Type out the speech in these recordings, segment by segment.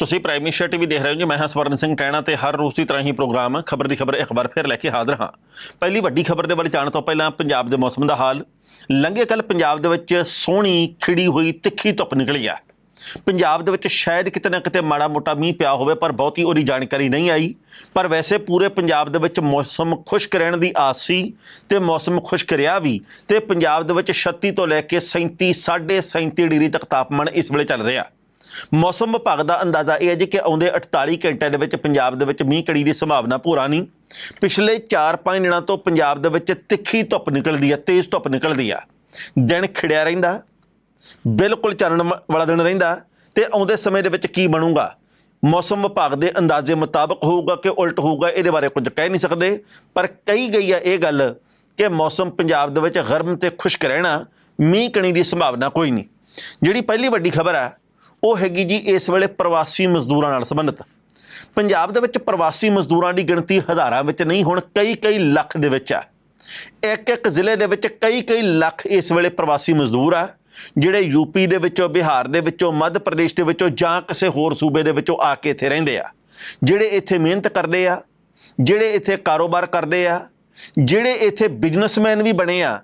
ਤੁਸੀਂ prime minister TV ਦੇਖ ਰਹੇ ਹੋ ਜੀ, ਮੈਂ ਹਾਂ ਸਵਰਨ ਸਿੰਘ ਟੈਣਾ ਤੇ ਹਰ ਰੋਜ਼ ਦੀ ਤਰ੍ਹਾਂ ਹੀ ਪ੍ਰੋਗਰਾਮ ਖਬਰ ਦੀ ਖਬਰ ਇੱਕ ਵਾਰ ਫਿਰ ਲੈ ਕੇ ਹਾਜ਼ਰ ਹਾਂ। ਪਹਿਲੀ ਵੱਡੀ ਖਬਰ ਦੇ ਵੱਲ ਜਾਣ ਤੋਂ ਪਹਿਲਾਂ ਪੰਜਾਬ ਦੇ ਮੌਸਮ ਦਾ ਹਾਲ। ਲੰਘੇ ਕੱਲ ਪੰਜਾਬ ਦੇ ਵਿੱਚ ਸੋਹਣੀ ਖਿੜੀ ਹੋਈ ਤਿੱਖੀ ਧੁੱਪ ਨਿਕਲੀ ਆ। ਪੰਜਾਬ ਦੇ ਵਿੱਚ ਸ਼ਾਇਦ ਕਿਤੇ ਨਾ ਕਿਤੇ ਮਾੜਾ ਮੋਟਾ ਮੀਂਹ ਪਿਆ ਹੋਵੇ, ਪਰ ਬਹੁਤੀ ਉਹਦੀ ਜਾਣਕਾਰੀ ਨਹੀਂ ਆਈ। ਪਰ ਵੈਸੇ ਪੂਰੇ ਪੰਜਾਬ ਦੇ ਵਿੱਚ ਮੌਸਮ ਖੁਸ਼ਕ ਰਹਿਣ ਦੀ ਆਸ ਸੀ ਤੇ ਮੌਸਮ ਖੁਸ਼ਕ ਰਿਹਾ ਵੀ। ਤੇ ਪੰਜਾਬ ਦੇ ਵਿੱਚ 36 ਤੋਂ ਲੈ ਕੇ 37 37 ਡਿਗਰੀ ਤੱਕ ਤਾਪਮਾਨ ਇਸ ਵੇਲੇ ਚੱਲ ਰਿਹਾ। ਮੌਸਮ ਵਿਭਾਗ ਦਾ ਅੰਦਾਜ਼ਾ ਇਹ ਹੈ ਜੀ ਕਿ ਆਉਂਦੇ 48 ਘੰਟਿਆਂ ਦੇ ਵਿੱਚ ਪੰਜਾਬ ਦੇ ਵਿੱਚ ਮੀਂਹ ਕਣੀ ਦੀ ਸੰਭਾਵਨਾ ਪੂਰਾ ਨਹੀਂ। ਪਿਛਲੇ 4-5 ਦਿਨਾਂ ਤੋਂ ਪੰਜਾਬ ਦੇ ਵਿੱਚ ਤਿੱਖੀ ਧੁੱਪ ਨਿਕਲਦੀ ਹੈ ਤੇਜ਼ ਧੁੱਪ ਨਿਕਲਦੀ ਆ। ਦਿਨ ਖਿੜਿਆ ਰਹਿੰਦਾ, ਬਿਲਕੁਲ ਚਾਨਣ ਵਾਲਾ ਦਿਨ ਰਹਿੰਦਾ ਤੇ ਆਉਂਦੇ ਸਮੇਂ ਦੇ ਵਿੱਚ ਕੀ ਬਣੂਗਾ? ਮੌਸਮ ਵਿਭਾਗ ਦੇ ਅੰਦਾਜ਼ੇ ਮੁਤਾਬਕ ਹੋਊਗਾ ਕਿ ਉਲਟ ਹੋਊਗਾ, ਇਹਦੇ ਬਾਰੇ ਕੁਝ ਕਹਿ ਨਹੀਂ ਸਕਦੇ, ਪਰ ਕਹੀ ਗਈ ਹੈ ਇਹ ਗੱਲ ਕਿ ਮੌਸਮ ਪੰਜਾਬ ਦੇ ਵਿੱਚ ਗਰਮ ਤੇ ਖੁਸ਼ਕ ਰਹਿਣਾ, ਮੀਂਹ ਕਣੀ ਦੀ ਸੰਭਾਵਨਾ ਕੋਈ ਨਹੀਂ। ਜਿਹੜੀ ਪਹਿਲੀ ਵੱਡੀ ਖਬਰ ਹੈ ਉਹ ਹੈਗੀ ਜੀ ਇਸ ਵੇਲੇ ਪ੍ਰਵਾਸੀ ਮਜ਼ਦੂਰਾਂ ਨਾਲ ਸੰਬੰਧਿਤ। ਪੰਜਾਬ ਦੇ ਵਿੱਚ ਪ੍ਰਵਾਸੀ ਮਜ਼ਦੂਰਾਂ ਦੀ ਗਿਣਤੀ ਹਜ਼ਾਰਾਂ ਵਿੱਚ ਨਹੀਂ, ਹੁਣ ਕਈ ਕਈ ਲੱਖ ਦੇ ਵਿੱਚ ਆ। ਇੱਕ ਇੱਕ ਜ਼ਿਲ੍ਹੇ ਦੇ ਵਿੱਚ ਕਈ ਕਈ ਲੱਖ ਇਸ ਵੇਲੇ ਪ੍ਰਵਾਸੀ ਮਜ਼ਦੂਰ ਆ, ਜਿਹੜੇ ਯੂਪੀ ਦੇ ਵਿੱਚੋਂ, ਬਿਹਾਰ ਦੇ ਵਿੱਚੋਂ, ਮੱਧ ਪ੍ਰਦੇਸ਼ ਦੇ ਵਿੱਚੋਂ ਜਾਂ ਕਿਸੇ ਹੋਰ ਸੂਬੇ ਦੇ ਵਿੱਚੋਂ ਆ ਕੇ ਇੱਥੇ ਰਹਿੰਦੇ ਆ। ਜਿਹੜੇ ਇੱਥੇ ਮਿਹਨਤ ਕਰਦੇ ਆ, ਜਿਹੜੇ ਇੱਥੇ ਕਾਰੋਬਾਰ ਕਰਦੇ ਆ, ਜਿਹੜੇ ਇੱਥੇ ਬਿਜ਼ਨਸਮੈਨ ਵੀ ਬਣੇ ਆ,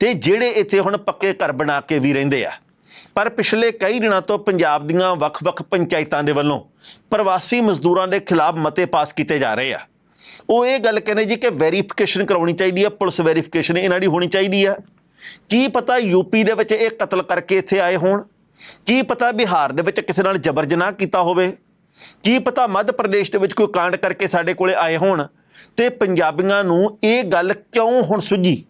ਤੇ ਜਿਹੜੇ ਇੱਥੇ ਹੁਣ ਪੱਕੇ ਘਰ ਬਣਾ ਕੇ ਵੀ ਰਹਿੰਦੇ ਆ। ਪਰ ਪਿਛਲੇ ਕਈ ਦਿਨਾਂ ਤੋਂ ਪੰਜਾਬ ਦੀਆਂ ਵੱਖ-ਵੱਖ ਪੰਚਾਇਤਾਂ ਦੇ ਵੱਲੋਂ ਪ੍ਰਵਾਸੀ ਮਜ਼ਦੂਰਾਂ ਦੇ ਖਿਲਾਫ ਮਤੇ ਪਾਸ ਕੀਤੇ ਜਾ ਰਹੇ ਆ। ਉਹ ਇਹ ਗੱਲ ਕਹਿੰਦੇ ਜੀ ਕਿ ਵੈਰੀਫਿਕੇਸ਼ਨ ਕਰਾਉਣੀ ਚਾਹੀਦੀ ਹੈ ਪੁਲਿਸ ਵੈਰੀਫਿਕੇਸ਼ਨ ਇਹਨਾਂ ਦੀ ਹੋਣੀ ਚਾਹੀਦੀ ਆ। ਕੀ ਪਤਾ ਯੂਪੀ ਦੇ ਵਿੱਚ ਇਹ ਕਤਲ ਕਰਕੇ ਇੱਥੇ ਆਏ ਹੋਣ? ਕੀ ਪਤਾ ਬਿਹਾਰ ਦੇ ਵਿੱਚ ਕਿਸੇ ਨਾਲ ਜ਼ਬਰ ਜਨਾਹ ਕੀਤਾ ਹੋਵੇ? ਕੀ ਪਤਾ ਮੱਧ ਪ੍ਰਦੇਸ਼ ਦੇ ਵਿੱਚ ਕੋਈ ਕਾਂਡ ਕਰਕੇ ਸਾਡੇ ਕੋਲੇ ਆਏ ਹੋਣ? ਤੇ ਪੰਜਾਬੀਆਂ ਨੂੰ ਇਹ ਗੱਲ ਕਿਉਂ ਹੁਣ ਸੁੱਝੀ?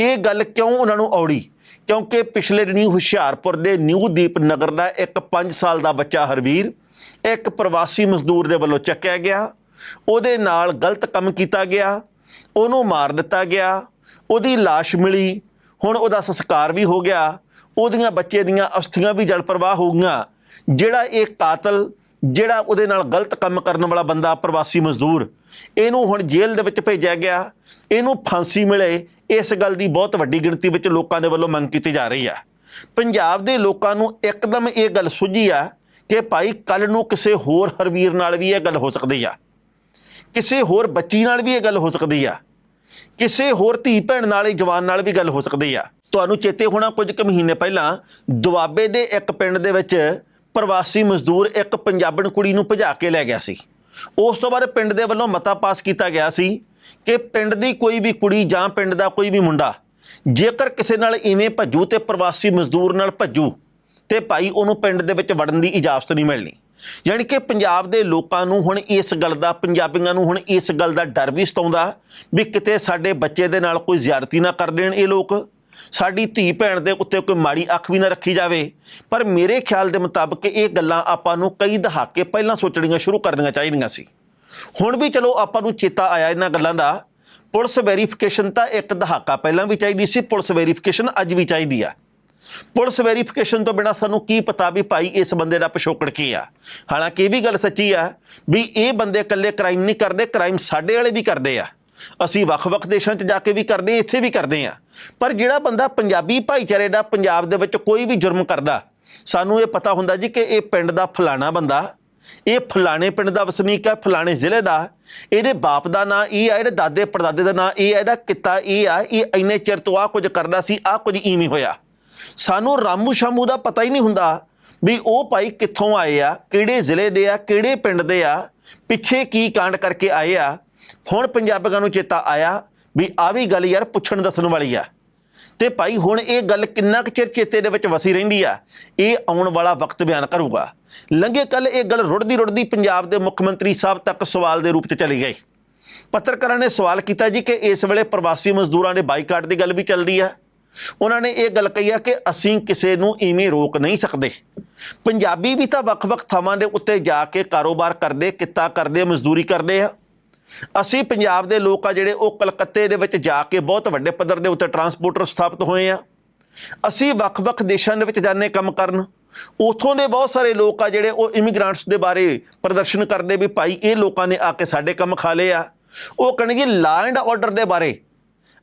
ਇਹ ਗੱਲ ਕਿਉਂ ਉਹਨਾਂ ਨੂੰ ਔੜੀ? ਕਿਉਂਕਿ ਪਿਛਲੇ ਦਿਨੀ ਹੁਸ਼ਿਆਰਪੁਰ ਦੇ ਨਿਊ ਦੀਪ ਨਗਰ ਦਾ ਇੱਕ 5 ਸਾਲ ਦਾ ਬੱਚਾ ਹਰਵੀਰ, ਇੱਕ ਪ੍ਰਵਾਸੀ ਮਜ਼ਦੂਰ ਦੇ ਵੱਲੋਂ ਚੱਕਿਆ ਗਿਆ। ਉਹਦੇ ਨਾਲ ਗਲਤ ਕੰਮ ਕੀਤਾ ਗਿਆ, ਉਹਨੂੰ ਮਾਰ ਦਿੱਤਾ ਗਿਆ, ਉਹਦੀ লাশ ਮਿਲੀ, ਹੁਣ ਉਹਦਾ ਸੰਸਕਾਰ ਵੀ ਹੋ ਗਿਆ, ਉਹਦੀਆਂ ਬੱਚੇ ਦੀਆਂ ਅਸਥੀਆਂ ਵੀ ਜਲ ਪ੍ਰਵਾਹ ਹੋ ਗਈਆਂ। ਜਿਹੜਾ ਇਹ ਕਾਤਲ, ਜਿਹੜਾ ਉਹਦੇ ਨਾਲ ਗਲਤ ਕੰਮ ਕਰਨ ਵਾਲਾ ਬੰਦਾ ਪ੍ਰਵਾਸੀ ਮਜ਼ਦੂਰ ਇਹਨੂੰ ਹੁਣ ਜੇਲ੍ਹ ਦੇ ਵਿੱਚ ਭੇਜਿਆ ਗਿਆ। ਇਹਨੂੰ ਫਾਂਸੀ ਮਿਲੇ। ਇਸ ਗੱਲ ਦੀ ਬਹੁਤ ਵੱਡੀ ਗਿਣਤੀ ਵਿੱਚ ਲੋਕਾਂ ਦੇ ਵੱਲੋਂ ਮੰਗ ਕੀਤੀ ਜਾ ਰਹੀ ਆ। ਪੰਜਾਬ ਦੇ ਲੋਕਾਂ ਨੂੰ ਇੱਕਦਮ ਇਹ ਗੱਲ ਸੁਝੀ ਆ ਕਿ ਭਾਈ ਕੱਲ ਨੂੰ ਕਿਸੇ ਹੋਰ ਹਰਵੀਰ ਨਾਲ ਵੀ ਇਹ ਗੱਲ ਹੋ ਸਕਦੀ ਆ। ਕਿਸੇ ਹੋਰ ਬੱਚੀ ਨਾਲ ਵੀ ਇਹ ਗੱਲ ਹੋ ਸਕਦੀ ਆ। ਕਿਸੇ ਹੋਰ ਧੀ ਭੈਣ ਨਾਲ, ਜਵਾਨ ਨਾਲ ਵੀ ਗੱਲ ਹੋ ਸਕਦੀ ਆ। ਤੁਹਾਨੂੰ ਚੇਤੇ ਹੋਣਾ ਕੁਝ ਕੁ ਮਹੀਨੇ ਪਹਿਲਾਂ ਦੁਆਬੇ ਦੇ ਇੱਕ ਪਿੰਡ ਦੇ ਵਿੱਚ ਪ੍ਰਵਾਸੀ ਮਜ਼ਦੂਰ ਇੱਕ ਪੰਜਾਬਣ ਕੁੜੀ ਨੂੰ ਭਜਾ ਕੇ ਲੈ ਗਿਆ ਸੀ। ਉਸ ਤੋਂ ਬਾਅਦ ਪਿੰਡ ਦੇ ਵੱਲੋਂ ਮਤਾ ਪਾਸ ਕੀਤਾ ਗਿਆ ਸੀ ਕਿ ਪਿੰਡ ਦੀ ਕੋਈ ਵੀ ਕੁੜੀ ਜਾਂ ਪਿੰਡ ਦਾ ਕੋਈ ਵੀ ਮੁੰਡਾ ਜੇਕਰ ਕਿਸੇ ਨਾਲ ਇਵੇਂ ਭੱਜੂ ਤੇ ਪ੍ਰਵਾਸੀ ਮਜ਼ਦੂਰ ਨਾਲ ਭੱਜੂ ਤੇ ਭਾਈ ਉਹਨੂੰ ਪਿੰਡ ਦੇ ਵਿੱਚ ਵੜਨ ਦੀ ਇਜਾਜ਼ਤ ਨਹੀਂ ਮਿਲਣੀ। ਯਾਨੀ ਕਿ ਪੰਜਾਬ ਦੇ ਲੋਕਾਂ ਨੂੰ ਹੁਣ ਇਸ ਗੱਲ ਦਾ, ਪੰਜਾਬੀਆਂ ਨੂੰ ਹੁਣ ਇਸ ਗੱਲ ਦਾ ਡਰ ਵੀ ਸਤਾਉਂਦਾ ਵੀ ਕਿਤੇ ਸਾਡੇ ਬੱਚੇ ਦੇ ਨਾਲ ਕੋਈ ਜ਼ਿਆਦਤੀ ਨਾ ਕਰ ਦੇਣ ਇਹ ਲੋਕ। ਸਾਡੀ ਧੀ ਭੈਣ ਦੇ ਉੱਤੇ ਕੋਈ ਮਾੜੀ ਅੱਖ ਵੀ ਨਾ ਰੱਖੀ ਜਾਵੇ। ਪਰ ਮੇਰੇ ਖਿਆਲ ਦੇ ਮੁਤਾਬਕ ਇਹ ਗੱਲਾਂ ਆਪਾਂ ਨੂੰ ਕਈ ਦਹਾਕੇ ਪਹਿਲਾਂ ਸੋਚਣੀਆਂ ਸ਼ੁਰੂ ਕਰਨੀਆਂ ਚਾਹੀਦੀਆਂ ਸੀ। ਹੁਣ ਵੀ ਚਲੋ ਆਪਾਂ ਨੂੰ ਚੇਤਾ ਆਇਆ ਇਹਨਾਂ ਗੱਲਾਂ ਦਾ। ਪੁਲਿਸ ਵੈਰੀਫਿਕੇਸ਼ਨ ਤਾਂ ਇੱਕ ਦਹਾਕਾ ਪਹਿਲਾਂ ਵੀ ਚਾਹੀਦੀ ਸੀ, ਪੁਲਿਸ ਵੈਰੀਫਿਕੇਸ਼ਨ ਅੱਜ ਵੀ ਚਾਹੀਦੀ ਆ। ਪੁਲਿਸ ਵੈਰੀਫਿਕੇਸ਼ਨ ਤੋਂ ਬਿਨਾ ਸਾਨੂੰ ਕੀ ਪਤਾ ਵੀ ਭਾਈ ਇਸ ਬੰਦੇ ਦਾ ਪਿਛੋਕੜ ਕੀ ਆ। ਹਾਲਾਂਕਿ ਇਹ ਵੀ ਗੱਲ ਸੱਚੀ ਆ ਵੀ ਇਹ ਬੰਦੇ ਇਕੱਲੇ ਕ੍ਰਾਈਮ ਨਹੀਂ ਕਰਦੇ, ਕ੍ਰਾਈਮ ਸਾਡੇ ਵਾਲੇ ਵੀ ਕਰਦੇ ਆ। ਅਸੀਂ ਵੱਖ-ਵੱਖ ਦੇਸ਼ਾਂ 'ਚ ਜਾ ਕੇ ਵੀ ਕਰਦੇ ਇੱਥੇ ਵੀ ਕਰਦੇ ਆ ਪਰ ਜਿਹੜਾ ਬੰਦਾ ਪੰਜਾਬੀ ਭਾਈਚਾਰੇ ਦਾ ਪੰਜਾਬ ਦੇ ਵਿੱਚ ਕੋਈ ਵੀ ਜੁਰਮ ਕਰਦਾ, ਸਾਨੂੰ ਇਹ ਪਤਾ ਹੁੰਦਾ ਜੀ ਕਿ ਇਹ ਪਿੰਡ ਦਾ ਫਲਾਣਾ ਬੰਦਾ, ਇਹ ਫਲਾਣੇ ਪਿੰਡ ਦਾ ਵਸਨੀਕ ਹੈ, ਫਲਾਣੇ ਜ਼ਿਲ੍ਹੇ ਦਾ। ਇਹਦੇ ਬਾਪ ਦਾ ਨਾਂ ਇਹ ਆ, ਇਹਦੇ ਦਾਦੇ ਪੜਦਾਦੇ ਦਾ ਨਾਂ ਇਹ ਆ, ਇਹਦਾ ਕਿੱਤਾ ਇਹ ਆ, ਇਹ ਇੰਨੇ ਚਿਰ ਤੋਂ ਆ ਕੁਝ ਕਰਦਾ ਸੀ ਆ ਕੁਝ ਇਵੇਂ ਹੋਇਆ। ਸਾਨੂੰ ਰਾਮੂ ਸ਼ਾਮੂ ਦਾ ਪਤਾ ਹੀ ਨਹੀਂ ਹੁੰਦਾ ਵੀ ਉਹ ਭਾਈ ਕਿੱਥੋਂ ਆਏ ਆ, ਕਿਹੜੇ ਜ਼ਿਲ੍ਹੇ ਦੇ ਆ, ਕਿਹੜੇ ਪਿੰਡ ਦੇ ਆ, ਪਿੱਛੇ ਕੀ ਕਾਂਡ ਕਰਕੇ ਆਏ ਆ। ਹੁਣ ਪੰਜਾਬੀਆਂ ਨੂੰ ਚੇਤਾ ਆਇਆ ਵੀ ਆ ਵੀ ਗੱਲ ਯਾਰ ਪੁੱਛਣ ਦੱਸਣ ਵਾਲੀ ਆ। ਤੇ ਭਾਈ ਹੁਣ ਇਹ ਗੱਲ ਕਿੰਨਾ ਕੁ ਚਿਰ ਚੇਤੇ ਦੇ ਵਿੱਚ ਵਸੀ ਰਹਿੰਦੀ ਆ, ਇਹ ਆਉਣ ਵਾਲਾ ਵਕਤ ਬਿਆਨ ਕਰੂਗਾ। ਲੰਘੇ ਕੱਲ ਇਹ ਗੱਲ ਰੁੜਦੀ ਰੁੜਦੀ ਪੰਜਾਬ ਦੇ ਮੁੱਖ ਮੰਤਰੀ ਸਾਹਿਬ ਤੱਕ ਸਵਾਲ ਦੇ ਰੂਪ 'ਚ ਚਲੀ ਗਈ। ਪੱਤਰਕਾਰਾਂ ਨੇ ਸਵਾਲ ਕੀਤਾ ਜੀ ਕਿ ਇਸ ਵੇਲੇ ਪ੍ਰਵਾਸੀ ਮਜ਼ਦੂਰਾਂ ਦੇ ਬਾਈਕਾਟ ਦੀ ਗੱਲ ਵੀ ਚੱਲਦੀ ਆ। ਉਹਨਾਂ ਨੇ ਇਹ ਗੱਲ ਕਹੀ ਆ ਕਿ ਅਸੀਂ ਕਿਸੇ ਨੂੰ ਇਵੇਂ ਰੋਕ ਨਹੀਂ ਸਕਦੇ। ਪੰਜਾਬੀ ਵੀ ਤਾਂ ਵੱਖ-ਵੱਖ ਥਾਵਾਂ ਦੇ ਉੱਤੇ ਜਾ ਕੇ ਕਾਰੋਬਾਰ ਕਰਦੇ, ਕਿੱਤਾ ਕਰਦੇ, ਮਜ਼ਦੂਰੀ ਕਰਦੇ ਆ। ਅਸੀਂ ਪੰਜਾਬ ਦੇ ਲੋਕ ਆ ਜਿਹੜੇ ਉਹ ਕਲਕੱਤੇ ਦੇ ਵਿੱਚ ਜਾ ਕੇ ਬਹੁਤ ਵੱਡੇ ਪੱਧਰ ਦੇ ਉੱਤੇ ਟਰਾਂਸਪੋਰਟਰ ਸਥਾਪਿਤ ਹੋਏ ਆ। ਅਸੀਂ ਵੱਖ-ਵੱਖ ਦੇਸ਼ਾਂ ਦੇ ਵਿੱਚ ਜਾਂਦੇ ਕੰਮ ਕਰਨ। ਉਥੋਂ ਦੇ ਬਹੁਤ ਸਾਰੇ ਲੋਕ ਆ ਜਿਹੜੇ ਉਹ ਇਮੀਗ੍ਰੈਂਟਸ ਦੇ ਬਾਰੇ ਪ੍ਰਦਰਸ਼ਨ ਕਰਦੇ ਵੀ ਭਾਈ ਇਹ ਲੋਕਾਂ ਨੇ ਆ ਕੇ ਸਾਡੇ ਕੰਮ ਖਾ ਲਏ ਆ। ਉਹ ਕਹਿਣਗੇ ਲਾ ਐਂਡ ਆਰਡਰ ਦੇ ਬਾਰੇ